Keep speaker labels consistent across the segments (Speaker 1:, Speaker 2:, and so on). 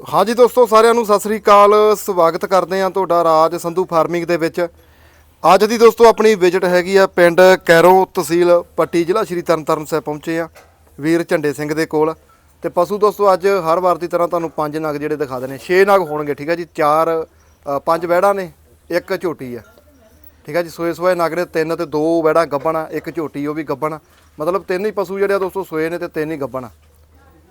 Speaker 1: ਹਾਂਜੀ ਦੋਸਤੋ, ਸਾਰਿਆਂ ਨੂੰ ਸਤਿ ਸ੍ਰੀ ਅਕਾਲ। ਸਵਾਗਤ ਕਰਦੇ ਹਾਂ ਤੁਹਾਡਾ ਰਾਜ ਸੰਧੂ ਫਾਰਮਿੰਗ ਦੇ ਵਿੱਚ। ਅੱਜ ਦੀ ਦੋਸਤੋ, ਆਪਣੀ ਵਿਜ਼ਿਟ ਹੈਗੀ ਆ ਪਿੰਡ ਕੈਰੋਂ ਤਹਿਸੀਲ ਪੱਟੀ ਜ਼ਿਲ੍ਹਾ ਸ਼੍ਰੀ ਤਰਨਤਾਰਨ ਸਾਹਿਬ ਪਹੁੰਚੇ ਆ ਵੀਰ ਝੰਡੇ ਸਿੰਘ ਦੇ ਕੋਲ। ਤੇ ਪਸ਼ੂ ਦੋਸਤੋ, ਅੱਜ ਹਰ ਵਾਰ ਦੀ ਤਰ੍ਹਾਂ ਤੁਹਾਨੂੰ ਪੰਜ ਨਗ ਜਿਹੜੇ ਦਿਖਾ ਦੇਣੇ। 6 ਨਗ ਹੋਣਗੇ, ਠੀਕ ਹੈ ਜੀ? ਚਾਰ ਪੰਜ ਵਹਿੜਾਂ ਨੇ, ਇੱਕ ਝੋਟੀ ਆ। ਠੀਕ ਹੈ ਜੀ? ਸੋਏ ਸੋਏ ਨਗ ਨੇ, ਤਿੰਨ ਤੇ ਦੋ ਵਹਿੜਾਂ ਗੱਬਣ ਆ, ਇੱਕ ਝੋਟੀ, ਉਹ ਵੀ ਗੱਬਣ ਮਤਲਬ ਤਿੰਨ ਹੀ ਪਸ਼ੂ ਜਿਹੜੇ ਆ ਦੋਸਤੋ, ਸੋਏ ਨੇ ਤੇ ਤਿੰਨ ਹੀ ਗੱਬਣ ਆ।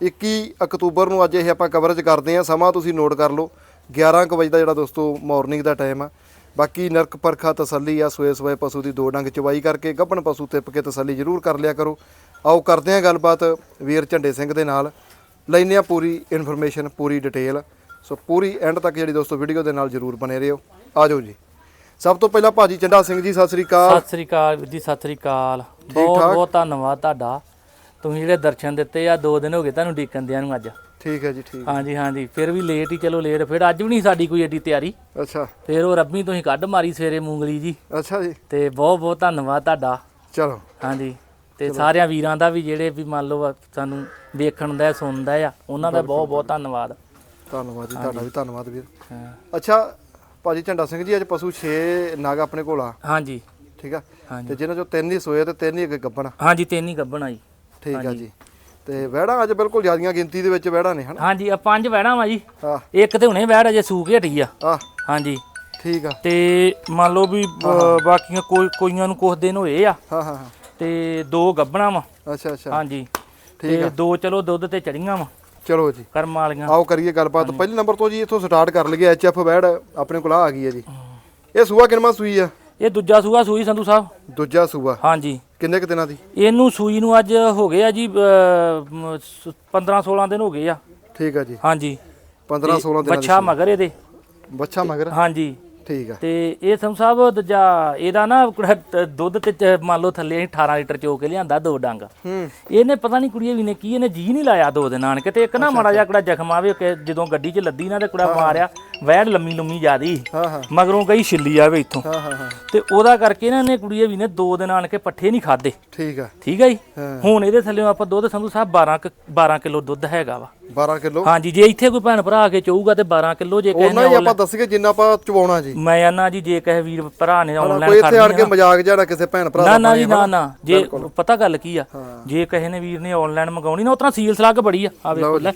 Speaker 1: 21 ਅਕਤੂਬਰ ਨੂੰ ਅੱਜ ਇਹ ਆਪਾਂ ਕਵਰੇਜ ਕਰਦੇ ਹਾਂ। ਸਮਾਂ ਤੁਸੀਂ ਨੋਟ ਕਰ ਲਓ। 11 ਕੁ ਵਜੇ ਦਾ ਜਿਹੜਾ ਦੋਸਤੋ ਮਾਰਨਿੰਗ ਦਾ ਟਾਈਮ ਆ। ਬਾਕੀ ਨਰਕ ਪਰਖਾ ਤਸੱਲੀ ਆ ਸੋਏ ਸੋਏ ਪਸ਼ੂ ਦੀ ਦੋ ਡੰਗ ਚਵਾਈ ਕਰਕੇ ਗੱਭਣ ਪਸ਼ੂ ਤਿੱਪ ਕੇ ਤਸੱਲੀ ਜ਼ਰੂਰ ਕਰ ਲਿਆ ਕਰੋ। ਆਓ ਕਰਦੇ ਹਾਂ ਗੱਲਬਾਤ ਵੀਰ ਝੰਡੇ ਸਿੰਘ ਦੇ ਨਾਲ। ਲੈਂਦੇ ਹਾਂ ਪੂਰੀ ਇਨਫੋਰਮੇਸ਼ਨ ਪੂਰੀ ਡਿਟੇਲ ਸੋ ਪੂਰੀ ਐਂਡ ਤੱਕ ਜਿਹੜੀ ਦੋਸਤੋ ਵੀਡੀਓ ਦੇ ਨਾਲ ਜ਼ਰੂਰ ਬਨੇ ਰਹੋ। ਆਜੋ ਜੀ। ਸਭ ਤੋਂ ਪਹਿਲਾਂ ਭਾਜੀ ਚੰਡਾ ਸਿੰਘ ਜੀ ਸਤਿ ਸ੍ਰੀ ਅਕਾਲ।
Speaker 2: ਸਤਿ ਸ੍ਰੀ ਅਕਾਲ ਜੀ ਸਤਿ ਸ੍ਰੀ ਅਕਾਲ। ਬਹੁਤ? ਬਹੁਤ ਧੰਨਵਾਦ ਤੁਹਾਡਾ। ਤੁਸੀਂ ਜਿਹੜੇ ਦਰਸ਼ਨ ਦਿੱਤੇ ਆ ਦੋ ਦਿਨ ਹੋ ਗਏ ਤੁਹਾਨੂੰ ਡੀਕਨ ਦਿਆਂ ਨੂੰ ਅੱਜ।
Speaker 1: ਠੀਕ ਹੈ ਜੀ ਠੀਕ
Speaker 2: ਹਾਂਜੀ ਹਾਂਜੀ ਫਿਰ ਵੀ ਲੇਟ ਹੀ ਚਲੋ ਲੇਟ ਫਿਰ ਅੱਜ ਵੀ ਨਹੀਂ ਸਾਡੀ ਕੋਈ ਏਡੀ ਤਿਆਰੀ।
Speaker 1: ਅੱਛਾ।
Speaker 2: ਫਿਰ ਉਹ ਰੱਬੀ ਤੁਸੀਂ ਕੱਢ ਮਾਰੀ ਸਵੇਰੇ ਮੂੰਗਲੀ ਜੀ।
Speaker 1: ਅੱਛਾ ਜੀ।
Speaker 2: ਤੇ ਬਹੁਤ ਬਹੁਤ ਧੰਨਵਾਦ ਤੁਹਾਡਾ।
Speaker 1: ਚਲੋ।
Speaker 2: ਹਾਂਜੀ ਤੇ ਸਾਰਿਆਂ ਵੀਰਾਂ ਦਾ ਵੀ ਜਿਹੜੇ ਵੀ ਮੰਨ ਲਓ ਸਾਨੂੰ ਵੇਖਣ ਦਾ ਸੁਣਦਾ ਆ ਉਹਨਾਂ ਦਾ ਬਹੁਤ ਬਹੁਤ ਧੰਨਵਾਦ।
Speaker 1: ਧੰਨਵਾਦ ਜੀ ਤੁਹਾਡਾ ਵੀ ਧੰਨਵਾਦ ਵੀਰ।
Speaker 2: ਹਾਂ।
Speaker 1: ਅੱਛਾ ਭਾਜੀ ਝੰਡਾ ਸਿੰਘ ਜੀ ਅੱਜ ਪਸ਼ੂ 6 ਨਗ ਆਪਣੇ ਕੋਲ ਆ।
Speaker 2: ਹਾਂਜੀ।
Speaker 1: ਠੀਕ ਆ? ਤੇ ਜਿਨ੍ਹਾਂ ਚੋਂ ਤਿੰਨ ਹੀ ਸੋਏ ਤੇ ਤਿੰਨ ਹੀ ਅੱਗੇ ਗੱਬਣ
Speaker 2: ਹਾਂਜੀ ਤਿੰਨ ਹੀ ਗੱਭਣਾ ਜੀ।
Speaker 1: ਠੀਕ ਆ ਜੀ। ਤੇ ਵਹਿੜਾਂ ਅੱਜ ਬਿਲਕੁਲ ਜ਼ਿਆਦੀਆਂ ਗਿਣਤੀ ਦੇ ਵਿੱਚ ਵਹਿੜਾਂ ਨੇ ਹਨਾ?
Speaker 2: ਹਾਂਜੀ ਆ ਪੰਜ ਵਹਿਣਾ ਵਾ ਜੀ।
Speaker 1: ਆ
Speaker 2: ਇੱਕ ਤੇ ਹੁਣੇ ਵਹਿੜ ਅਜੇ ਸੂਕ ਹਟੀ ਆ।
Speaker 1: ਆ
Speaker 2: ਹਾਂਜੀ।
Speaker 1: ਠੀਕ ਆ।
Speaker 2: ਤੇ ਮੰਨ ਲਓ ਵੀ ਬਾਕੀਆਂ ਕੋਈ ਕੋਈਆਂ ਨੂੰ ਕੁਝ ਦਿਨ ਹੋਏ ਆ।
Speaker 1: ਹਾਂ ਹਾਂ ਹਾਂ।
Speaker 2: ਤੇ ਦੋ ਗੱਬਣਾ ਵਾ।
Speaker 1: ਅੱਛਾ ਅੱਛਾ।
Speaker 2: ਹਾਂਜੀ।
Speaker 1: ਠੀਕ
Speaker 2: ਤੇ ਦੋ ਚਲੋ ਦੁੱਧ ਤੇ ਚੜੀਆਂ ਵਾ।
Speaker 1: ਚਲੋ ਜੀ।
Speaker 2: ਕਰਮ ਵਾਲੀਆਂ।
Speaker 1: ਆਓ ਕਰੀਏ ਗੱਲਬਾਤ। ਪਹਿਲੇ ਨੰਬਰ ਤੋਂ ਜੀ ਇੱਥੋਂ ਸਟਾਰਟ ਕਰ ਲਈਏ ਐਚਐਫ ਵਹਿੜ ਆਪਣੇ ਕੋਲ ਆ ਆ ਗਈ ਹੈ ਜੀ। ਇਹ ਸੂਆ ਕਿੰਨਾ ਸੂਈ ਆ?
Speaker 2: ਇਹ ਦੂਜਾ ਸੂਆ ਸੂਈ ਸੰਧੂ ਸਾਹਿਬ।
Speaker 1: ਦੂਜਾ ਸੂਆ।
Speaker 2: ਹਾਂਜੀ।
Speaker 1: ਕਿੰਨੇ ਕੁ ਦਿਨਾਂ ਦੀ?
Speaker 2: ਇਹਨੂੰ ਸੂਈ ਨੂੰ ਅੱਜ ਹੋ ਗਏ ਆ ਜੀ 15 16 ਦਿਨ ਹੋ ਗਏ ਆ।
Speaker 1: ਠੀਕ ਆ ਜੀ।
Speaker 2: ਹਾਂਜੀ।
Speaker 1: 15 16 ਦਿਨਾਂ
Speaker 2: ਬੱਚਾ ਮਗਰ ਇਹਦੇ।
Speaker 1: ਬੱਚਾ ਮਗਰ?
Speaker 2: ਹਾਂਜੀ।
Speaker 1: ਠੀਕ ਆ।
Speaker 2: ਤੇ ਇਹ ਸੰਧੂ ਸਾਹਿਬ ਦੂਜਾ ਇਹਦਾ ਨਾ ਦੁੱਧ ਤੇ ਮੰਨ ਲਓ ਥੱਲੇ ਅਸੀਂ 18 ਲੀਟਰ ਚੋ ਕੇ ਲਿਆਂਦਾ ਦੋ ਡੰਗ।
Speaker 1: ਹੂੰ।
Speaker 2: ਇਹਨੇ ਪਤਾ ਨਹੀਂ ਕੁੜੀਏ ਵੀ ਨੇ ਕੀ ਇਹਨੇ ਜੀ ਨਹੀਂ ਲਾਇਆ ਦੋ ਦਿਨ ਆਣ ਕੇ। ਤੇ ਇੱਕ ਨਾ ਮਾੜਾ ਜਿਹਾ ਕੁੜਾ ਜ਼ਖਮ ਆਵੇ ਕਿ ਜਦੋਂ ਗੱਡੀ 'ਚ ਲੱਦੀ ਨਾ ਤੇ ਕੁੜਾ ਮਾਰਿਆ। ਵੈੜ ਲੰਮੀ ਲੰਮੀ ਜਿਆਦੀ
Speaker 1: ਹਾਂ ਹਾਂ।
Speaker 2: ਮਗਰੋਂ ਗਈ ਛਿੱਲੀ ਆਵੇ ਇੱਥੋਂ।
Speaker 1: ਹਾਂ ਹਾਂ ਹਾਂ।
Speaker 2: ਤੇ ਉਹਦਾ ਕਰਕੇ ਨਾ ਇਹਨੇ ਕੁੜੀਏ ਵੀ ਨੇ ਦੋ ਦਿਨ ਆਣ ਕੇ ਪੱਠੇ ਨਹੀਂ ਖਾਦੇ
Speaker 1: ਠੀਕ ਆ।
Speaker 2: ਠੀਕ ਹੈ ਜੀ?
Speaker 1: ਹਾਂ।
Speaker 2: ਹੁਣ ਇਹਦੇ ਥੱਲੇ ਆਪਾਂ ਦੁੱਧ ਸੰਧੂ ਸਾਹਿਬ 12 ਕੁ- 12 ਕਿਲੋ ਦੁੱਧ ਹੈਗਾ ਵਾ।
Speaker 1: 12 ਕਿਲੋ?
Speaker 2: ਹਾਂਜੀ ਜੇ ਇੱਥੇ ਕੋਈ ਭੈਣ ਭਰਾ ਆ ਕੇ ਚਾਹੂਗਾ ਤੇ 12 ਕਿਲੋ ਜੇ ਕਿਸੇ
Speaker 1: ਉਹਨਾਂ ਹੀ ਆਪਾਂ ਦੱਸੀਏ ਜਿੰਨਾ ਆਪਾਂ ਚਵਾਉਣਾ ਜੀ।
Speaker 2: ਮੈਂ ਆਨਾ ਜੀ ਜੇ ਕਿਸੇ ਵੀਰ ਭਰਾ ਨੇ
Speaker 1: ਕੋਈ
Speaker 2: ਆਨਲਾਈਨ
Speaker 1: ਇੱਥੇ
Speaker 2: ਕਰਨੀ
Speaker 1: ਕੇ ਮਜ਼ਾਕ ਜਿਹੜਾ ਕਿਸੇ ਭੈਣ ਭਰਾ
Speaker 2: ਨਾ
Speaker 1: ਦਾ
Speaker 2: ਨਾ ਜੀ ਨਾ ਨਾ। ਜੇ ਪਤਾ ਗੱਲ ਕੀ ਆ? ਜੇ ਕਿਸੇ ਨੇ ਵੀਰ ਨੇ ਆਨਲਾਈਨ ਮੰਗਾਉਣੀ ਨਾ ਉਤਰਾ ਸੀਲ ਸਲੱਗ ਬੜੀ ਆ। ਆ ਵੇਖੋ ਲੈ।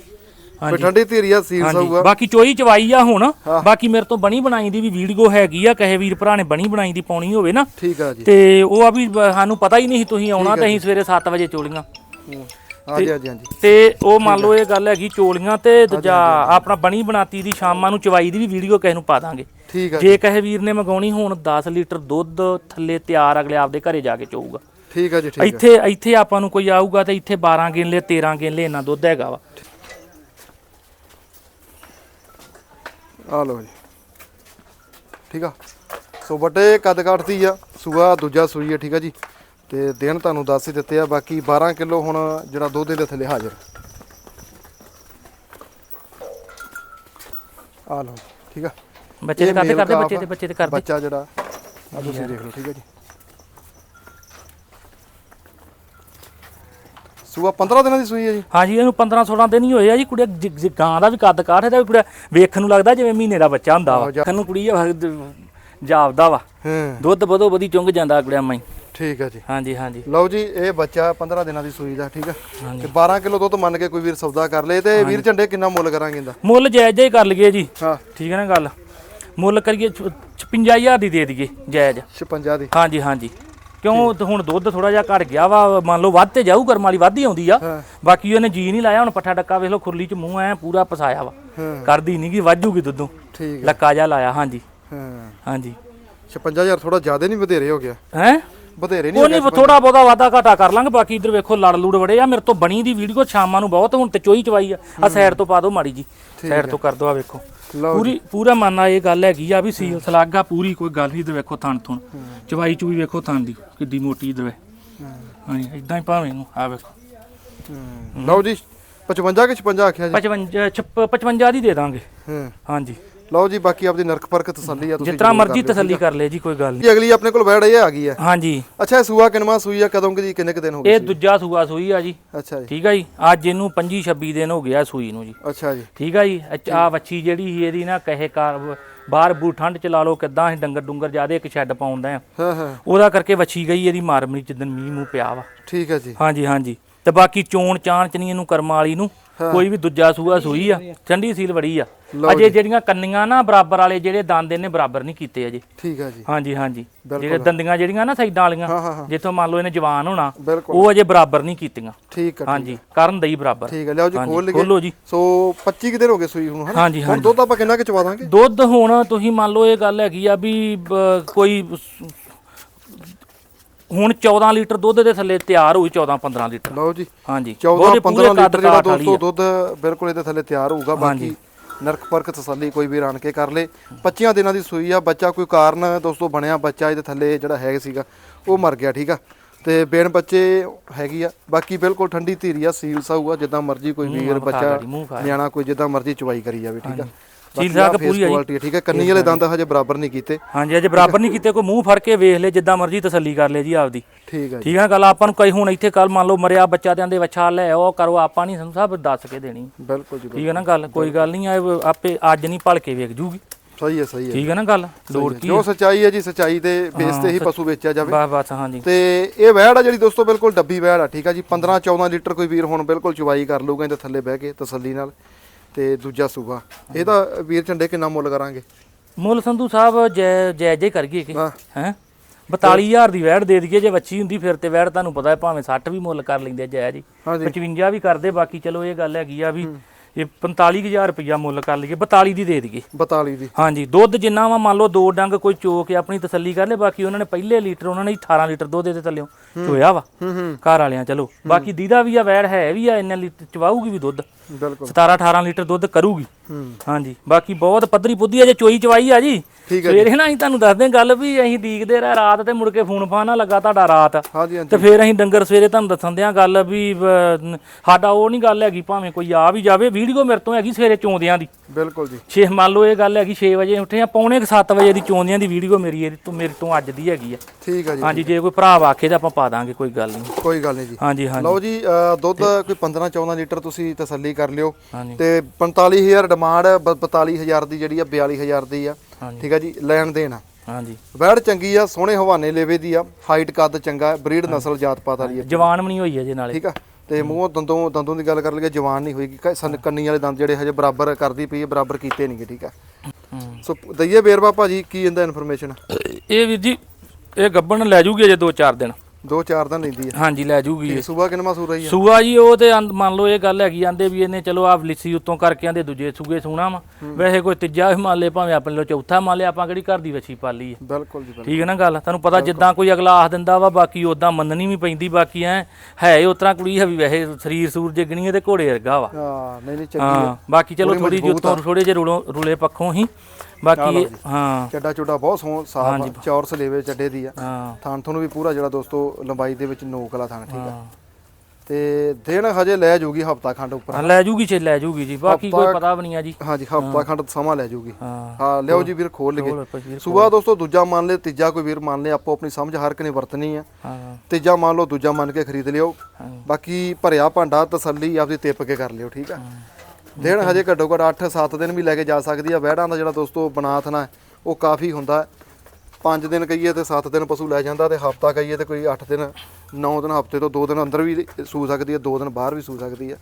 Speaker 2: ਹਾਂਜੀ।
Speaker 1: ਠੰਡੀ ਧੀਰੀਆ ਸੀਲ
Speaker 2: ਹਾਂਜੀ।
Speaker 1: ਸਊਗਾ।
Speaker 2: ਬਾਕੀ ਚੋਈ ਚਵਾਈ ਆ ਹੁਣ। ਬਾਕੀ ਮੇਰੇ ਤੋਂ ਬਣੀ ਬਣਾਈ ਦੀ ਵੀ ਵੀਡੀਓ ਹੈਗੀ ਆ ਕਹੇ ਵੀਰ ਭਰਾ ਨੇ ਬਣੀ ਬਣਾਈ ਦੀ ਪਾਉਣੀ ਹੋਵੇ ਨਾ।
Speaker 1: ਠੀਕ ਆ ਜੀ।
Speaker 2: ਤੇ ਉਹ ਆ ਵੀ ਬ- ਸਾਨੂੰ ਪਤਾ ਹੀ ਨਹੀਂ ਸੀ ਤੁਸੀਂ ਆਉਣਾ ਤੇ ਅਸੀਂ ਸਵੇਰੇ 7 ਵਜੇ ਚੋਲੀਆਂ।
Speaker 1: ਹੂੰ। ਹਾਂਜੀ ਹਾਂਜੀ ਹਾਂਜੀ
Speaker 2: ਤੇ ਉਹ ਮੰਨ ਲਓ ਇਹ ਗੱਲ ਹੈਗੀ ਚੋਲੀਆਂ ਤੇ ਦੂਜਾ ਆਪਣਾ ਬਣੀ ਬਣਾਤੀ ਦੀ ਸ਼ਾਮਾਂ ਨੂੰ ਚਵਾਈ ਦੀ ਵੀ ਵੀਡੀਓ ਕਿਸੇ ਨੂੰ ਪਾ ਦਾਂਗੇ।
Speaker 1: ਠੀਕ ਆ
Speaker 2: ਜੇ। ਕਹੇ ਵੀਰ ਨੇ ਮੰਗਾਉਣੀ ਹੁਣ 10 ਲੀਟਰ ਦੁੱਧ ਥੱਲੇ ਤਿਆਰ ਅਗਲੇ ਆਪਦੇ ਘਰੇ ਜਾ ਕੇ ਚੋਊਗਾ।
Speaker 1: ਠੀਕ ਆ ਜੀ ਠੀਕ
Speaker 2: ਇੱਥੇ ਇੱਥੇ ਆਪਾਂ ਨੂੰ ਕੋਈ ਆਊਗਾ ਤੇ ਇੱਥੇ 12 ਗਿੰਲੇ 13 ਗਿੰਲੇ ਇੰਨਾ ਦੁੱਧ ਹੈਗਾ ਵਾ।
Speaker 1: ਆ ਆ ਲਓ ਜੀ। ਠੀਕ ਆ? ਸੋ ਵੱਡੇ ਕੱਦ ਕਾਟਦੀ ਆ ਸੂਆ ਦੂਜਾ ਸੂਈ ਆ ਠੀਕ ਆ ਜੀ। ਤੇ ਦਿਨ ਤੁਹਾਨੂੰ ਦੱਸ ਹੀ ਦਿੱਤੇ ਆ ਬਾਕੀ 12 ਕਿਲੋ ਹੁਣ ਜਿਹੜਾ ਦੁੱਧ ਦੇ ਥੱਲੇ ਹਾਜ਼ਰ। ਆ ਲਓ ਠੀਕ ਆ?
Speaker 2: ਬੱਚੇ ਦੇ ਕਰਦੇ ਕਰਦੇ ਬੱਚੇ
Speaker 1: ਆ।
Speaker 2: ਦੇ ਬੱਚੇ ਦੇ ਕਰਦੇ।
Speaker 1: ਬੱਚਾ ਜਿਹੜਾ ਆ ਤੁਸੀਂ ਦੇਖ ਲਓ ਠੀਕ ਹੈ ਜੀ। ਸੂਆ 15 ਦਿਨਾਂ ਦੀ ਸੂਈ ਹੈ ਜੀ?
Speaker 2: ਹਾਂਜੀ ਇਹਨੂੰ 15 16 ਦਿਨ ਹੀ ਹੋਏ ਆ ਜੀ ਕੁੜੀ ਜ- ਜ- ਗਾਂ ਦਾ ਵੀ ਕੱਦ ਕਾਠ ਇਹਦਾ ਵੀ ਕੁੜੀ ਵੇਖਣ ਨੂੰ ਲੱਗਦਾ ਜਿਵੇਂ ਮਹੀਨੇ ਦਾ ਬੱਚਾ ਹੁੰਦਾ ਵਾ।
Speaker 1: ਆਹੋ, ਜਾ-
Speaker 2: ਕੁੜੀ ਆ ਜਾਪਦਾ ਵਾ।
Speaker 1: ਹਾਂ।
Speaker 2: ਦੁੱਧ ਬਦੋ ਬਦੀ ਚੁੰਗ ਜਾਂਦਾ ਕੁੜਿਆ ਮਾਈ।
Speaker 1: ਠੀਕ ਹੈ ਜੀ।
Speaker 2: ਹਾਂਜੀ ਹਾਂਜੀ।
Speaker 1: ਲਓ ਜੀ ਇਹ ਬੱਚਾ 15 ਦਿਨਾਂ ਦੀ ਸੂਈ ਦਾ ਠੀਕ ਹੈ ਤੇ 12 ਕਿਲੋ ਦੁੱਧ ਮੰਨ ਕੇ ਕੋਈ ਵੀਰ ਸੌਦਾ ਕਰ ਲੇ ਤੇ ਵੀਰ ਝੰਡੇ ਕਿੰਨਾ ਮੁੱਲ ਕਰਾਂਗੇ ਇਹਦਾ?
Speaker 2: ਮੁੱਲ ਜਾਇਜ਼ ਹੀ ਕਰ ਲਈਏ ਜੀ।
Speaker 1: ਹਾਂ।
Speaker 2: ਠੀਕ ਹੈ ਨਾ ਗੱਲ? ਮੁੱਲ ਕਰੀਏ 55000 ਦੀ ਦੇ ਦਈਏ ਜਾਇਜ਼।
Speaker 1: 56 ਦੀ।
Speaker 2: ਹਾਂਜੀ ਹਾਂਜੀ। ਕਿਉਂ? ਤੇ ਹੁਣ ਦੁੱਧ ਥੋੜਾ ਜਿਹਾ ਘਟ ਗਿਆ ਵਾ ਮੰਨ ਲਓ ਵੱਧ ਤੇ ਜਾਊ ਕਰਮ ਵਾਲੀ ਵੱਧ ਹੀ ਆਉਂਦੀ ਆ। ਬਾਕੀ ਉਹਨੇ ਜੀ ਨਹੀਂ ਲਾਇਆ ਹੁਣ ਪੱਠਾ ਡੱਕਾ ਵੇਖ ਲਓ ਖੁਰਲੀ ਚ ਮੂੰਹ ਐ ਪੂਰਾ ਪਸਾਇਆ ਵਾ। ਕਰਦੀ ਨਹੀਂ ਗੀ ਵਾਜੂਗੀ ਦੁੱਧੋਂ।
Speaker 1: ਠੀਕ
Speaker 2: ਲੱਕਾ ਜਾ ਲਾਇਆ ਹਾਂਜੀ। ਹਾਂਜੀ।
Speaker 1: 56000 ਥੋੜਾ ਜ਼ਿਆਦਾ ਨਹੀਂ ਵਧੇਰੇ ਹੋ ਗਿਆ।
Speaker 2: ਹੈ?
Speaker 1: ਵਧੇਰੇ ਨਹੀਂ
Speaker 2: ਉਹ ਨਹੀਂ ਥੋੜਾ ਬਹੁਤਾ ਵਾਧਾ ਘਾਟਾ ਕਰ ਲਾਂਗੇ ਬਾਕੀ ਇਧਰ ਵੇਖੋ ਲੜ ਲੂੜ ਵੜੇ ਆ। ਮੇਰੇ ਤੋਂ ਬਣੀ ਦੀ ਵੀਡੀਓ ਸ਼ਾਮਾਂ ਨੂੰ ਬਹੁਤ ਹੁਣ ਤੇ ਚੋਈ ਚਵਾਈ ਆ। ਆ ਸਾਈਡ ਤੋਂ ਪਾ ਦਿਓ ਮਾੜੀ ਜੀ। ਸਾਈਡ ਤੋਂ ਕਰ ਦਿਓ ਆ ਵੇਖੋ।
Speaker 1: ਲਓ
Speaker 2: ਪੂਰੀ ਪੂਰਾ ਮਾਨਾ ਇਹ ਗੱਲ ਹੈਗੀ ਆ ਵੀ ਸੀਲ ਸਲਾਗਾ ਪੂਰੀ ਕੋਈ ਗੱਲ ਨਹੀਂ ਤੇ ਵੇਖੋ ਥਣ ਥੁਣ। ਚਵਾਈ ਚੂਈ ਵੇਖੋ ਥਣ ਦੀ ਕਿੱਡੀ ਮੋਟੀ ਦਵੇ ਹਾਂਜੀ ਇਦਾਂ ਹੀ ਭਾਵੇਂ ਨੂੰ ਆ ਵੇਖੋ।
Speaker 1: ਲਓ ਜੀ 55 ਕਿ 56 ਆਖਿਆ ਜੀ?
Speaker 2: 55 ਛਪ- 55 ਦੀ ਦੇ ਦਾਂਗੇ।
Speaker 1: ਹਾਂ।
Speaker 2: ਹਾਂਜੀ।
Speaker 1: ਲਓ ਜੀ ਬਾਕੀ ਆਪਦੀ ਨਰਕ ਪਰਕ ਤਸੱਲੀ ਆ ਤੁਸੀਂ
Speaker 2: ਜਿਤਨਾ
Speaker 1: ਜ਼ਰੂਰ
Speaker 2: ਮਰਜ਼ੀ
Speaker 1: ਲਿਓ।
Speaker 2: ਤਸੱਲੀ ਕਰ ਲੈ ਜੀ ਕੋਈ ਗੱਲ ਨਹੀਂ।
Speaker 1: ਜੀ ਅਗਲੀ ਆਪਣੇ ਕੋਲ ਵੈੜ ਇਹ ਆ ਗਈ ਹੈ।
Speaker 2: ਹਾਂਜੀ।
Speaker 1: ਅੱਛਾ ਇਹ ਸੂਆ ਕਿਨਵਾ ਸੂਈ ਆ ਕਦੋਂ ਕੁ ਜੀ ਕਿੰਨੇ ਕੁ ਦਿਨ ਹੋ ਗਏ
Speaker 2: ਇਹ ਦੂਜਾ ਸੂਆ ਸੂਈ ਆ ਜੀ।
Speaker 1: ਅੱਛਾ ਜੀ।
Speaker 2: ਠੀਕ ਆ ਜੀ ਅੱਜ ਇਹਨੂੰ 25 26 ਦਿਨ ਹੋ ਗਿਆ ਸੂਈ ਨੂੰ ਜੀ।
Speaker 1: ਅੱਛਾ ਜੀ।
Speaker 2: ਠੀਕ ਆ ਜੀ ਆ ਵੱਛੀ ਜਿਹੜੀ ਸੀ ਇਹਦੀ ਨਾ ਕਹੇ ਕਾਰ ਬਾਹਰ ਬੂ ਠੰਡ ਚ ਲਾ ਲਓ ਕਿੱਦਾਂ ਅਸੀਂ ਡੰਗਰ ਡੁੰਗਰ ਜਿਆਦੇ ਇੱਕ ਸ਼ੈੱਡ ਪਾਉਂਦਾ ਆ।
Speaker 1: ਹਾਂ ਹਾਂ।
Speaker 2: ਉਹਦਾ ਕਰਕੇ ਵੱਛੀ ਗਈ ਇਹਦੀ ਮਾਰਮਣੀ ਜਿੱਦਨ ਮੀਂਹ ਮੂੰਹ ਪਿਆ ਵਾ।
Speaker 1: ਠੀਕ ਹੈ ਜੀ।
Speaker 2: ਹਾਂਜੀ ਹਾਂਜੀ। ਤੇ ਬਾਕੀ ਚੋਣ ਚਾਣ ਚ ਨਹੀਂ ਇਹਨੂੰ ਕਰਮਾਂ ਵਾਲੀ ਨੂੰ। ਕੋਈ ਵੀ ਦੂਜਾ ਸੂਆ ਸੂਈ ਆ ਠੰਡੀ ਸੀਲ ਬੜੀ ਆ।
Speaker 1: ਲਓ
Speaker 2: ਅਜੇ ਜਿਹੜੀਆਂ ਕੰਨੀਆਂ ਨਾ ਬਰਾਬਰ ਵਾਲੇ ਜਿਹੜੇ ਦੰਦ ਇਹਨੇ ਬਰਾਬਰ ਨਹੀਂ ਕੀਤੇ ਅਜੇ।
Speaker 1: ਠੀਕ ਹੈ ਜੀ।
Speaker 2: ਹਾਂਜੀ ਹਾਂਜੀ। ਜਿਹੜੇ ਦੰਦੀਆਂ ਜਿਹੜੀਆਂ ਨਾ ਸਾਈਡਾਂ ਵਾਲੀਆਂ ਜਿੱਥੋਂ ਮੰਨ ਲਓ ਇਹਨੇ ਜਵਾਨ ਹੋਣਾ ਉਹ ਅਜੇ ਬਰਾਬਰ ਨਹੀਂ ਕੀਤੀਆਂ।
Speaker 1: ਠੀਕ ਹੈ
Speaker 2: ਹਾਂਜੀ ਕਰਨ ਦਈ ਬਰਾਬਰ।
Speaker 1: ਠੀਕ ਹੈ ਲਿਆਓ ਜੀ ਖੋਲ ਲਈਏ।
Speaker 2: ਖੋਲੋ ਜੀ।
Speaker 1: ਸੋ 25 ਕੁ ਦਿਨ ਹੋ ਗਏ ਸੂਈ ਨੂੰ ਹਨਾ?
Speaker 2: ਹਾਂਜੀ
Speaker 1: ਹੁਣ
Speaker 2: ਹਾਂਜੀ।
Speaker 1: ਦੁੱਧ ਆਪਾਂ ਕਿੰਨਾ ਕੁ ਚਵਾ ਦਾਂਗੇ?
Speaker 2: ਦੁੱਧ ਹੁਣ ਤੁਸੀਂ ਮੰਨ ਲਓ ਇਹ ਗੱਲ ਹੈਗੀ ਆ ਵੀ ਕੋਈ ਹੁਣ 14 ਲੀਟਰ ਦੁੱਧ ਦੇ ਥੱਲੇ ਤਿਆਰ ਹੋਈ 14 15 ਲੀਟਰ।
Speaker 1: ਲਓ ਜੀ
Speaker 2: ਹਾਂਜੀ।
Speaker 1: 14
Speaker 2: ਬਹੁਤੇ
Speaker 1: 15
Speaker 2: ਪੂਰੇ ਕੱਦ
Speaker 1: ਲੀਟਰ ਜਿਹੜਾ ਦੋਸਤੋ। ਦੁੱਧ ਬਿਲਕੁਲ ਇਹਦੇ ਥੱਲੇ ਤਿਆਰ ਹੋਊਗਾ ਬਾਕੀ ਨਰਕ ਪਰਕ ਤਸੱਲੀ ਕੋਈ ਵੀ ਰਾਣ ਕੇ ਕਰ ਲੇ। 25 ਦਿਨਾਂ ਦੀ ਸੂਈ ਆ ਬੱਚਾ ਕੋਈ ਕਾਰਨ ਦੋਸਤੋ ਬਣਿਆ ਬੱਚਾ ਇਹਦੇ ਥੱਲੇ ਜਿਹੜਾ ਹੈਗਾ ਸੀਗਾ ਉਹ ਮਰ ਗਿਆ ਠੀਕ ਆ। ਤੇ ਬੇਨ ਬੱਚੇ ਹੈਗੀ ਆ ਬਾਕੀ ਬਿਲਕੁਲ ਠੰਡੀ ਧੀਰੀ ਆ ਸੀਲ ਸਾਊ ਆ ਜਿੱਦਾਂ ਮਰਜ਼ੀ ਕੋਈ ਵੀਰ ਬੱਚਾ। ਨਿਆਣਾ ਕੋਈ ਜਿੱਦਾਂ ਮਰਜ਼ੀ ਚਵਾਈ ਕਰੀ ਜਾਵੇ ਠੀਕ ਆ।
Speaker 2: ਸੀਲ ਸਾਕ ਪੂਰੀ ਆ ਜੀ।
Speaker 1: ਠੀਕ ਆ ਕੰਨੀ ਵਾਲੇ ਦੰਦ ਹਜੇ ਬਰਾਬਰ ਨਹੀਂ ਕੀਤੇ।
Speaker 2: ਹਾਂਜੀ ਅਜੇ ਬਰਾਬਰ ਨਹੀਂ ਕੀਤੇ ਕੋਈ ਮੂੰਹ ਫੜ ਕੇ ਵੇਖ ਲੈ ਜਿੱਦਾਂ ਮਰਜ਼ੀ ਤਸੱਲੀ ਕਰ ਲੈ ਜੀ ਆਪਦੀ।
Speaker 1: ਠੀਕ ਜੀ।
Speaker 2: ਠੀਕ ਹੈ ਗੱਲ ਆਪਾਂ ਨੂੰ ਕਈ ਹੁਣ ਇੱਥੇ ਕੱਲ ਮੰਨ ਲਓ ਮਰਿਆ ਬੱਚਾ ਤੇ ਆਂਦੇ ਵੱਛਾ ਲੈ ਉਹ ਕਰੋ ਆਪਾਂ ਨਹੀਂ ਸਾਨੂੰ ਸਭ ਦੱਸ ਕੇ ਦੇਣੀ।
Speaker 1: ਬਿਲਕੁਲ ਜੀ।
Speaker 2: ਠੀਕ ਹੈ ਨਾ ਗੱਲ ਕੋਈ ਗੱਲ ਨਹੀਂ ਆ ਆਪੇ ਅੱਜ ਨਹੀਂ ਭਲ ਕੇ ਵੇਖ ਜੂਗੀ।
Speaker 1: ਸਹੀ ਹੈ ਸਹੀ ਹੈ।
Speaker 2: ਠੀਕ ਹੈ ਨਾ ਗੱਲ ਲੋੜ ਕੀ
Speaker 1: ਜੋ ਸਚਾਈ ਹੈ ਜੀ ਸਚਾਈ ਦੇ ਬੇਸ ਤੇ ਹੀ ਪਸ਼ੂ ਵੇਚਿਆ ਜਾਵੇ।
Speaker 2: ਬਸ ਬਸ ਹਾਂਜੀ।
Speaker 1: ਤੇ ਇਹ ਵੈੜ ਆ ਜਿਹੜੀ ਦੋਸਤੋ ਬਿਲਕੁਲ ਡੱਬੀ ਵੈੜ ਆ ਠੀਕ ਆ ਜੀ। 15 14 ਲੀਟਰ ਕੋਈ ਵੀਰ ਹੁਣ ਬਿਲਕੁਲ ਚੁਵਾਈ ਕਰ ਲੂਗਾ ਇਹਦੇ ਥੱਲੇ ਬਹਿ ਕੇ ਤਸੱਲੀ ਨਾਲ। ਤੇ ਦੂਜਾ ਸੂਬਾ। ਇਹਦਾ ਵੀਰ ਝੰਡੇ ਕਿੰਨਾ ਮੁੱਲ ਕਰਾਂਗੇ?
Speaker 2: ਮੁੱਲ ਸੰਧੂ ਸਾਹਿਬ ਜੈ ਜੈ ਜੈ ਕਰ ਗਏ ਕਿ
Speaker 1: ਹਾਂ।
Speaker 2: ਹੈ? 42000 ਦੀ ਵੈੜ ਦੇ ਦਈਏ ਜੇ ਬੱਚੀ ਹੁੰਦੀ ਫਿਰ ਤੇ ਵੈੜ ਤੁਹਾਨੂੰ ਪਤਾ ਹੈ ਭਾਵੇਂ 60 ਵੀ ਮੁੱਲ ਕਰ ਲੈਂਦੇ ਜੈ ਜੀ।
Speaker 1: ਹਾਂਜੀ।
Speaker 2: 55 ਵੀ ਕਰਦੇ ਬਾਕੀ ਚਲੋ ਇਹ ਗੱਲ ਹੈਗੀ ਆ ਵੀ ਇਹ 45000 ਰੁਪਇਆ ਮੁੱਲ ਕਰ ਲਈਏ 42 ਦੀ ਦੇ ਦਈਏ।
Speaker 1: 42 ਦੀ।
Speaker 2: ਹਾਂਜੀ ਦੁੱਧ ਜਿੰਨਾ ਵਾ ਮੰਨ ਲਓ ਦੋ ਡੰਗ ਕੋਈ ਚੋ ਕੇ ਆਪਣੀ ਤਸੱਲੀ ਕਰ ਲੇ ਬਾਕੀ ਉਹਨਾਂ ਨੇ ਪਹਿਲੇ ਲੀਟਰ ਉਹਨਾਂ ਨੇ 18 ਲੀਟਰ ਦੁੱਧ ਦੇ ਥੱਲਿਓ ਚੋਇਆ ਵਾ। ਘਰ ਵਾਲਿਆਂ ਚਲੋ। ਬਾਕੀ ਦੀਦਾ ਵੀ ਆ ਵੈੜ ਹੈ ਵੀ ਆ ਇੰਨੇ ਲੀਟਰ ਚਵਾਊਗੀ ਵੀ ਦੁੱਧ।
Speaker 1: ਬਿਲਕੁਲ।
Speaker 2: 17 18 ਲੀਟਰ ਦੁੱਧ ਕਰੂਗੀ। ਹਾਂਜੀ ਬਾਕੀ ਬਹੁਤ ਪੱਧਰੀ ਪੁੱਧੀ ਆ ਜੇ ਚੋਈ ਚਵਾਈ ਆ ਜੀ।
Speaker 1: ਠੀਕ ਹੈ
Speaker 2: ਸਵੇਰੇ ਨਾ ਅਸੀਂ ਤੁਹਾਨੂੰ ਦੱਸਦੇ ਹਾਂ ਗੱਲ ਵੀ ਅਸੀਂ ਡੀਕਦੇ ਰਹੇ ਰਾਤ ਤੇ ਮੁੜ ਕੇ ਫੋਨ ਫਾਨ ਨਾ ਲੱਗਾ ਤੁਹਾਡਾ ਰਾਤ।
Speaker 1: ਹਾਂਜੀ ਹਾਂਜੀ।
Speaker 2: ਤੇ ਫਿਰ ਅਸੀਂ ਡੰਗਰ ਸਵੇਰੇ ਤੁਹਾਨੂੰ ਦੱਸਣ ਦਿਆਂ ਗੱਲ ਵੀ ਅਹ, ਸਾਡਾ ਉਹ ਨਹੀਂ ਗੱਲ ਹੈਗੀ ਭਾਵੇਂ ਕੋਈ ਆ ਵੀ ਜਾਵੇ ਵੀਡੀਓ ਮੇਰੇ ਤੋਂ ਹੈਗੀ ਸਵੇਰੇ ਚੋਂਦਿਆਂ ਦੀ।
Speaker 1: ਬਿਲਕੁਲ ਜੀ।
Speaker 2: ਛੇ ਮੰਨ ਲਓ ਇਹ ਗੱਲ ਹੈਗੀ 6 ਵਜੇ ਉੱਠੇ ਆ ਪੌਣੇ 7 ਵਜੇ ਦੀ ਚੋਂਦਿਆਂ ਦੀ ਵੀਡੀਓ ਮੇਰੀ ਇਹਦੀ ਤੋਂ ਮੇਰੇ ਤੋਂ ਅੱਜ ਦੀ ਹੈਗੀ ਆ।
Speaker 1: ਠੀਕ ਆ ਜੀ।
Speaker 2: ਹਾਂਜੀ ਜੇ ਕੋਈ ਭਰਾ ਆਖੇ ਤਾਂ ਆਪਾਂ ਪਾ ਦਾਂਗੇ ਕੋਈ ਗੱਲ ਨਹੀਂ।
Speaker 1: ਕੋਈ ਗੱਲ ਨਹੀਂ ਜੀ।
Speaker 2: ਹਾਂਜੀ ਹਾਂਜੀ।
Speaker 1: ਲਓ ਜੀ ਅ, ਦੁੱਧ ਕੋਈ 15 14 ਲੀਟਰ ਤੁਸੀਂ ਤਸੱਲੀ ਕਰ ਲਿਓ।
Speaker 2: ਹਾਂਜੀ।
Speaker 1: ਤੇ 45000 ਡਿਮਾਂਡ 42000 ਦੀ ਜਿਹੜੀ ਆ 42000 ਦੀ ਆ।
Speaker 2: ਹਾਂਜੀ।
Speaker 1: ਠੀਕ ਆ ਜੀ ਲੈਣ ਦੇਣ ਆ।
Speaker 2: ਹਾਂਜੀ।
Speaker 1: ਵੈੜ ਚੰਗੀ ਆ ਸੋਹਣੇ ਹਵਾਨੇ ਲੇਵੇ ਦੀ ਆ ਹਾਈਟ ਕੱਦ ਚੰਗਾ ਬਰੀਡ ਨਸਲ ਜਾਤ ਪਾਤ ਵਾਲੀ ਆ।
Speaker 2: ਜਵਾਨ ਵੀ ਨਹੀਂ ਹੋਈ ਅਜੇ ਨਾਲੇ।
Speaker 1: ਠੀਕ ਆ ਤੇ ਮੂੰਹੋਂ ਦੰਦੋਂ ਦੰਦੋਂ ਦੀ ਗੱਲ ਕਰ ਲਈਏ ਜਵਾਨ ਨਹੀਂ ਹੋਏਗੀ ਕ- ਸਨ ਕੰਨੀ ਵਾਲੇ ਦੰਦ ਜਿਹੜੇ ਹਜੇ ਬਰਾਬਰ ਕਰਦੀ ਪਈ ਹੈ ਬਰਾਬਰ ਕੀਤੇ ਨਹੀਂਗੇ ਠੀਕ ਆ।
Speaker 2: ਹੂੰ।
Speaker 1: ਸੋ ਦਈਏ ਬੇਰਵਾ ਭਾਜੀ ਕੀ ਇਹਦਾ ਇਨਫੋਰਮੇਸ਼ਨ
Speaker 2: ਇਹ ਵੀਰ ਜੀ ਇਹ ਗੱਬਣ ਲੈ ਜੂਗੀ ਅਜੇ 2-4 ਦਿਨ।
Speaker 1: ਦੋ ਚਾਰ ਦਿਨ ਲੈਂਦੀ ਆ।
Speaker 2: ਹਾਂਜੀ ਲੈ ਜੂਗੀ ਇਹ।
Speaker 1: ਸੂਬਾ ਕਿੰਨਾ ਸੂਰ ਰਹੀ ਆ
Speaker 2: ਸੂਆ ਜੀ ਉਹ ਤੇ ਅੰਦ- ਮੰਨ ਲਓ ਇਹ ਗੱਲ ਹੈਗੀ ਆਂਦੇ ਵੀ ਇਹਨੇ ਚਲੋ ਆ ਲਿੱਸੀ ਉੱਤੋਂ ਕਰਕੇ ਆਂਦੇ ਦੂਜੇ ਸੂਗੇ ਸੋਣਾ ਵਾ। ਵੈਸੇ ਕੋਈ ਤੀਜਾ ਵੀ ਮੰਨ ਲੇ ਭਾਵੇਂ ਆਪਣੇ ਲੋ ਚੌਥਾ ਮੰਨ ਲਿਆ ਆਪਾਂ ਕਿਹੜੀ ਘਰ ਦੀ ਵੱਛੀ ਪਾਲੀ ਹੈ
Speaker 1: ਬਿਲਕੁਲ ਜੀ ਬਿਲਕੁਲ।
Speaker 2: ਠੀਕ ਹੈ ਨਾ ਗੱਲ? ਤੁਹਾਨੂੰ ਪਤਾ ਜਿੱਦਾਂ ਕੋਈ ਅਗਲਾ ਆਖ ਦਿੰਦਾ ਵਾ ਬਾਕੀ ਉਦਾਂ ਮੰਨਣੀ ਵੀ ਪੈਂਦੀ ਬਾਕੀ ਐ ਹੈ ਇਹ ਉਤਰਾ ਕੁੜੀ ਹੈ ਵੀ ਵੈਸੇ ਸਰੀਰ ਸੂਰ ਜਗਣੀ ਤੇ ਘੋੜੇ ਵਰਗਾ ਵਾ।
Speaker 1: ਹਾਂ ਨਹੀਂ ਨਹੀਂ ਚੰਗੀ
Speaker 2: ਹਾਂ
Speaker 1: ਆ
Speaker 2: ਬਾਕੀ ਚਲੋ ਥੋੜੀ ਜਿਹੀ
Speaker 1: ਆ।
Speaker 2: ਉੱਤੋਂ ਥੋੜੇ ਜਿਹੇ ਰੁਲੋਂ ਰੁਲੇ ਪੱਖੋਂ ਹੀ ਬਾਕੀ ਹਾਂ।
Speaker 1: ਚੱਡਾ ਚੁੱਡਾ ਬਹੁਤ ਸੋਹ ਸਾਫ਼ ਆ ਚੌਰਸ ਲੇਵੇ ਚੱਡੇ ਦੀ ਆ।
Speaker 2: ਹਾਂ।
Speaker 1: ਥਾਣ ਤੁਹਾਨੂੰ ਵੀ ਪੂਰਾ ਜਿਹੜਾ ਦੋਸਤੋ ਲੰਬਾਈ ਦੇ ਵਿੱਚ ਨੋਕ ਵਾਲਾ ਥਾਣ ਠੀਕ ਆ।
Speaker 2: ਹਾਂ।
Speaker 1: ਤੇ ਦਿਨ ਹਜੇ ਲੈ ਜਾਊਗੀ ਹਫਤਾ ਖੰਡ ਉੱਪਰ।
Speaker 2: ਹਾਂ, ਲੈ ਜੂਗੀ ਛੇ ਲੈ ਜੂਗੀ ਜੀ। ਬਾਕੀ ਕੋਈ ਪਤਾ ਵੀ ਨਹੀਂ ਆ ਜੀ।
Speaker 1: ਹਾਂਜੀ ਹਫਤਾ ਖੰਡ ਸਮਾਂ ਲੈ ਜਾਊਗੀ
Speaker 2: ਹਾਂ।
Speaker 1: ਹਾਂ ਲਿਆਓ ਜੀ ਵੀਰ ਖੋਲ
Speaker 2: ਵੀਰ
Speaker 1: ਸੂਆ ਦੋਸਤੋ ਦੂਜਾ ਮੰਨ ਲੈ ਤੀਜਾ ਕੋਈ ਵੀਰ ਮੰਨ ਲੈ ਆਪੋ ਆਪਣੀ ਸਮਝ ਹਰ ਇੱਕ ਨੇ ਵਰਤਣੀ ਆ।
Speaker 2: ਹਾਂ।
Speaker 1: ਤੀਜਾ ਮੰਨ ਲਓ ਦੂਜਾ ਮੰਨ ਕੇ ਖਰੀਦ ਲਿਓ।
Speaker 2: ਹਾਂ।
Speaker 1: ਬਾਕੀ ਭਰਿਆ ਭਾਂਡਾ ਤਸੱਲੀ ਆਪਦੀ ਤਿੱਪ ਕੇ ਕਰ ਲਿਓ ਠੀਕ ਆ। ਦਿਨ ਹਜੇ ਘੱਟੋ ਘੱਟ 8-7 ਦਿਨ ਵੀ ਲੈ ਕੇ ਜਾ ਸਕਦੀ ਆ। ਵਹਿੜਾਂ ਦਾ ਜਿਹੜਾ ਦੋਸਤੋ ਬਨਾਥਨਾ ਉਹ ਕਾਫੀ ਹੁੰਦਾ। 5 ਦਿਨ ਕਹੀਏ ਤੇ 7 ਦਿਨ ਪਸ਼ੂ ਲੈ ਜਾਂਦਾ ਤੇ ਹਫਤਾ ਕਹੀਏ ਤੇ ਕੋਈ 8 ਦਿਨ 9 ਦਿਨ ਹਫ਼ਤੇ ਤੋਂ 2 ਦਿਨ ਅੰਦਰ ਵੀ ਸੂ ਸਕਦੀ ਹੈ 2 ਦਿਨ ਬਾਹਰ ਵੀ ਸੂ ਸਕਦੀ ਹੈ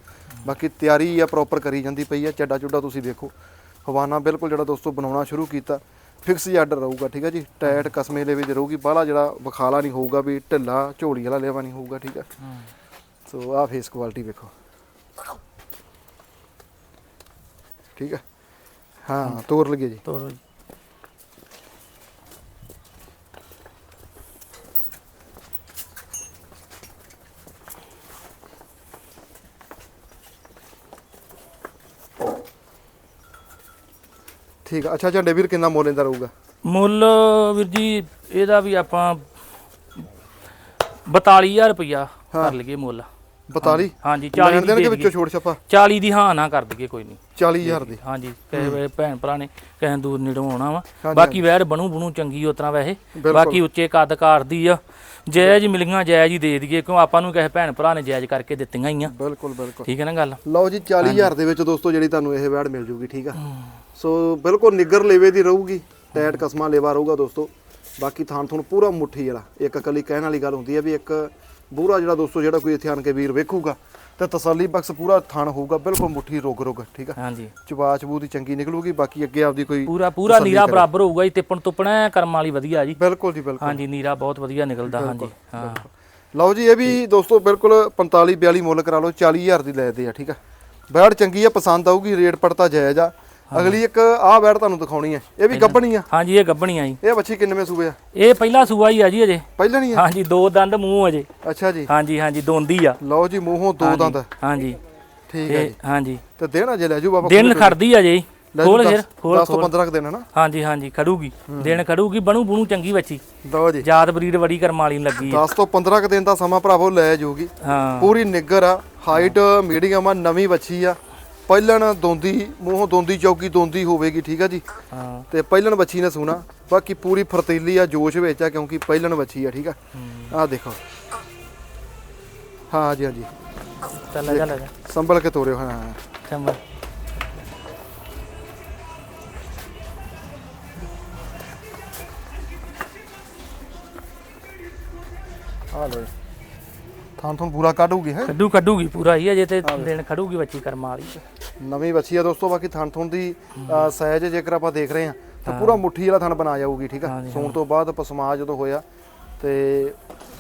Speaker 1: ਬਾਕੀ ਤਿਆਰੀ ਆ ਪ੍ਰੋਪਰ ਕਰੀ ਜਾਂਦੀ ਪਈ ਆ ਚੱਡਾ ਚੁੱਡਾ ਤੁਸੀਂ ਵੇਖੋ। ਹਵਾਨਾ ਬਿਲਕੁਲ ਜਿਹੜਾ ਦੋਸਤੋ ਬਣਾਉਣਾ ਸ਼ੁਰੂ ਕੀਤਾ ਫਿਕਸ ਹੀ ਆਰਡਰ ਰਹੂਗਾ ਠੀਕ ਹੈ ਜੀ? ਟਾਇਟ ਕਸਮੇ ਦੇ ਵਿੱਚ ਰਹੂਗੀ ਬਾਹਲਾ ਜਿਹੜਾ ਬਖਾਲਾ ਨਹੀਂ ਹੋਊਗਾ ਵੀ ਢਿੱਲਾ ਝੋਲੀ ਵਾਲਾ ਲੇਵਾ ਨਹੀਂ ਹੋਊਗਾ ਠੀਕ ਹੈ। ਸੋ ਆਹ ਫੇਸ ਕੁਆਲਿਟੀ ਵੇਖੋ। ਠੀਕ ਹੈ ਹਾਂ ਤੋਰ ਲਗੇ ਜੀ।
Speaker 2: ਤੋਰੋ ਜੀ।
Speaker 1: ਠੀਕ ਆ। ਅੱਛਾ ਝੰਡੇ ਵੀਰ ਕਿੰਨਾ ਮੁੱਲ ਇਹਦਾ ਰਹੂਗਾ?
Speaker 2: ਮੁੱਲ ਵੀਰ ਜੀ ਇਹਦਾ ਵੀ ਆਪਾਂ 42000 ਰੁਪਇਆ ਕਰ ਲਈਏ ਮੁੱਲ।
Speaker 1: 42
Speaker 2: ਹਾਂਜੀ
Speaker 1: 40
Speaker 2: 40
Speaker 1: ਦੇਣ
Speaker 2: ਦੀ
Speaker 1: ਵਿੱਚੋਂ ਛੋੜ ਛੱਪਾ?
Speaker 2: 40 ਦੀ ਹਾਂ ਨਾ ਕਰ ਦਈਏ ਕੋਈ ਨਹੀਂ।
Speaker 1: 40000 ਦੀ
Speaker 2: ਹਾਂਜੀ ਵੇਲੇ ਭੈਣ ਭਰਾ ਨੇ ਕਿਸੇ ਦੂਰ ਨੇੜੋਂ ਆਉਣਾ ਵਾ।
Speaker 1: ਹਾਂਜੀ,
Speaker 2: ਬਾਕੀ ਵੈੜ ਬਣੂ ਬਣੂ ਚੰਗੀ ਉਸ ਤਰ੍ਹਾਂ ਵੈਸੇ।
Speaker 1: ਬਿਲਕੁਲ।
Speaker 2: ਬਾਕੀ ਉੱਚੇ ਕੱਦ ਕਰਦੀ ਆ। ਜਾਇਜ਼ ਮਿਲੀਆਂ ਜਾਇਜ਼ ਹੀ ਦੇ ਦਈਏ ਕਿਉਂ ਆਪਾਂ ਨੂੰ ਕਿਸੇ ਭੈਣ ਭਰਾ ਨੇ ਜਾਇਜ਼ ਕਰਕੇ ਦਿੱਤੀਆਂ ਹੀ ਆ।
Speaker 1: ਬਿਲਕੁਲ ਬਿਲਕੁਲ।
Speaker 2: ਠੀਕ ਹੈ ਨਾ ਗੱਲ?
Speaker 1: ਲਓ ਜੀ 40000 ਦੇ ਵਿੱਚ ਦੋਸਤੋ ਜਿਹੜੀ ਤੁਹਾਨੂੰ ਇਹ ਵੈੜ ਮਿਲ ਜੂਗੀ ਠੀਕ ਆ? ਸੋ ਬਿਲਕੁਲ ਨਿੱਗਰ ਲੇਵੇ ਦੀ ਰਹੂਗੀ ਟੈਟ ਕਸਮਾ ਲੇਵਾ ਰਹੂਗਾ ਦੋਸਤੋ। ਬਾਕੀ ਥਾਣ ਥੁਣ ਪੂਰਾ ਮੁੱਠੀ ਵਾਲਾ। ਇੱਕ ਇਕੱਲੀ ਕਹਿਣ ਵਾਲੀ ਗੱਲ ਹੁੰਦੀ ਹੈ ਵੀ ਇੱਕ ਬੂਰਾ ਜਿਹੜਾ ਦੋਸਤੋ ਜਿਹੜਾ ਕੋਈ ਇੱਥੇ ਆਣ ਕੇ ਵੀਰ ਵੇਖੂਗਾ ਤੇ ਤਸੱਲੀ ਬਖਸ਼ ਪੂਰਾ ਥਾਣ ਹੋਊਗਾ ਬਿਲਕੁਲ ਮੁੱਠੀ ਰੁਗ ਰੁਗ ਠੀਕ ਆ?
Speaker 2: ਹਾਂਜੀ।
Speaker 1: ਚਬਾ ਚਬੂ ਦੀ ਚੰਗੀ ਨਿਕਲੂਗੀ ਬਾਕੀ ਅੱਗੇ ਆਪਦੀ ਕੋਈ
Speaker 2: ਪੂਰਾ ਪੂਰਾ ਨੀਰਾ ਬਰਾਬਰ ਹੋਊਗਾ ਜੀ ਤਿੱਪਣ ਤੁੱਪਣਾ ਕਰਮ ਵਾਲੀ ਵਧੀਆ ਜੀ।
Speaker 1: ਬਿਲਕੁਲ ਜੀ ਬਿਲਕੁਲ।
Speaker 2: ਹਾਂਜੀ ਨੀਰਾ ਬਹੁਤ ਵਧੀਆ ਨਿਕਲਦਾ ਹਾਂਜੀ ਹਾਂ।
Speaker 1: ਲਓ ਜੀ ਇਹ ਵੀ ਦੋਸਤੋ ਬਿਲਕੁਲ 45 42 ਮੁੱਲ ਕਰਾ ਲਓ 40000 ਦੀ ਲੈਦੇ ਆ ਠੀਕ ਆ? ਬੈੜ ਚੰਗੀ ਆ ਪਸੰਦ ਆਊਗੀ ਰੇਟ ਪੜਤਾ ਜਾਇਜ਼ ਆ। ਅਗਲੀ ਇੱਕ ਆਹ ਬੈੜ ਤੁਹਾਨੂੰ ਦਿਖਾਉਣੀ ਹੈ। ਇਹ ਵੀ ਗੱਬਣੀ ਆ।
Speaker 2: ਹਾਂਜੀ ਇਹ ਗੱਬਣੀਆਂ ਜੀ।
Speaker 1: ਇਹ ਬੱਚੀ ਕਿੰਨਵੇਂ ਸੂਏ ਆ?
Speaker 2: ਇਹ ਪਹਿਲਾ ਸੂਆ ਹੀ ਆ ਜੀ ਅਜੇ।
Speaker 1: ਪਹਿਲਾਂ ਨਹੀਂ ਆ?
Speaker 2: ਹਾਂਜੀ ਦੋ ਦੰਦ ਮੂੰਹ ਅਜੇ।
Speaker 1: ਅੱਛਾ ਜੀ।
Speaker 2: ਹਾਂਜੀ ਹਾਂਜੀ ਦੋਂਦੀ ਆ।
Speaker 1: ਲਓ ਜੀ ਮੂੰਹੋਂ ਦੋ ਦੰਦ।
Speaker 2: ਹਾਂਜੀ।
Speaker 1: ਠੀਕ ਹੈ ਜੀ।
Speaker 2: ਹਾਂਜੀ।
Speaker 1: ਤੇ ਦੇਣਾ ਜੇ ਲੈ ਜੂ ਬਾਬਾ
Speaker 2: ਦਿਨ ਖੜਦੀ ਆ ਜੀ। ਖੋਲ ਫਿਰ ਖੋਲ
Speaker 1: ਦਸ ਤੋਂ 15 ਕ ਦਿਨ ਹਨਾ
Speaker 2: ਹਾਂਜੀ ਹਾਂਜੀ ਖੜੂਗੀ। ਦਿਨ ਖੜੂਗੀ ਬਣੂ ਬਣੂ ਚੰਗੀ ਬੱਚੀ।
Speaker 1: ਲਓ ਜੀ।
Speaker 2: ਯਾਦ ਬਰੀਡ ਬੜੀ ਕਰਮ ਵਾਲੀ ਨੂੰ ਲੱਗੀ ਆ
Speaker 1: 10 ਤੋਂ 15 ਕ ਦਿਨ ਦਾ ਸਮਾਂ ਭਰਾਵੋ ਲੈ ਜੂਗੀ
Speaker 2: ਹਾਂ।
Speaker 1: ਪੂਰੀ ਨਿੱਗਰ ਆ। ਹਾਈਟ ਮੀਡੀਅਮ ਆ ਨਵੀਂ ਬੱਚੀ ਆ। ਪਹਿਲਣ ਦੋਂਦੀ ਮੂੰਹੋਂ ਦੋਂਦੀ ਚੌਕੀ ਦੋਂਦੀ ਹੋਵੇਗੀ ਠੀਕ ਆ ਜੀ?
Speaker 2: ਹਾਂ।
Speaker 1: ਤੇ ਪਹਿਲਣ ਬੱਚੀ ਨੇ ਸੁਣਾ। ਬਾਕੀ ਪੂਰੀ ਫਰਤੀਲੀ ਆ ਜੋਸ਼ ਵਿੱਚ ਆ ਕਿਉਂਕਿ ਪਹਿਲਣ ਬੱਚੀ ਆ ਠੀਕ ਆ? ਆਹ ਦੇਖੋ। ਹਾਂ ਜੀ ਹਾਂ ਜੀ।
Speaker 2: ਚੱਲ ਜਾ ਲੈ ਜਾ।
Speaker 1: ਸੰਭਲ ਕੇ ਤੋਰਿਓ ਹਾਂ
Speaker 2: ਚੰਗਾ
Speaker 1: ਆ ਲੋ ਥਾਂ ਥੋਂ ਪੂਰਾ ਕੱਢੂਗੀ ਹੈ?
Speaker 2: ਕੱਢੂ ਕੱਢੂਗੀ ਪੂਰਾ ਹੀ ਅਜੇ ਤੇ ਦਿਨ ਖੜੂਗੀ ਬੱਚੀ ਕਰਮ ਵਾਲੀ।
Speaker 1: ਨਵੀਂ ਬੱਚੀ ਆ ਦੋਸਤੋ ਬਾਕੀ ਥਣ ਥੁਣ ਦੀ ਅ, ਸਾਈਜ਼ ਜੇਕਰ ਆਪਾਂ ਦੇਖ ਰਹੇ ਹਾਂ ਤਾਂ ਪੂਰਾ ਮੁੱਠੀ ਵਾਲਾ ਥਣ ਬਣਾ ਜਾਊਗੀ ਠੀਕ ਆ? ਸੌਣ ਤੋਂ ਬਾਅਦ ਪਸਮਾ ਜਦੋਂ ਹੋਇਆ ਤੇ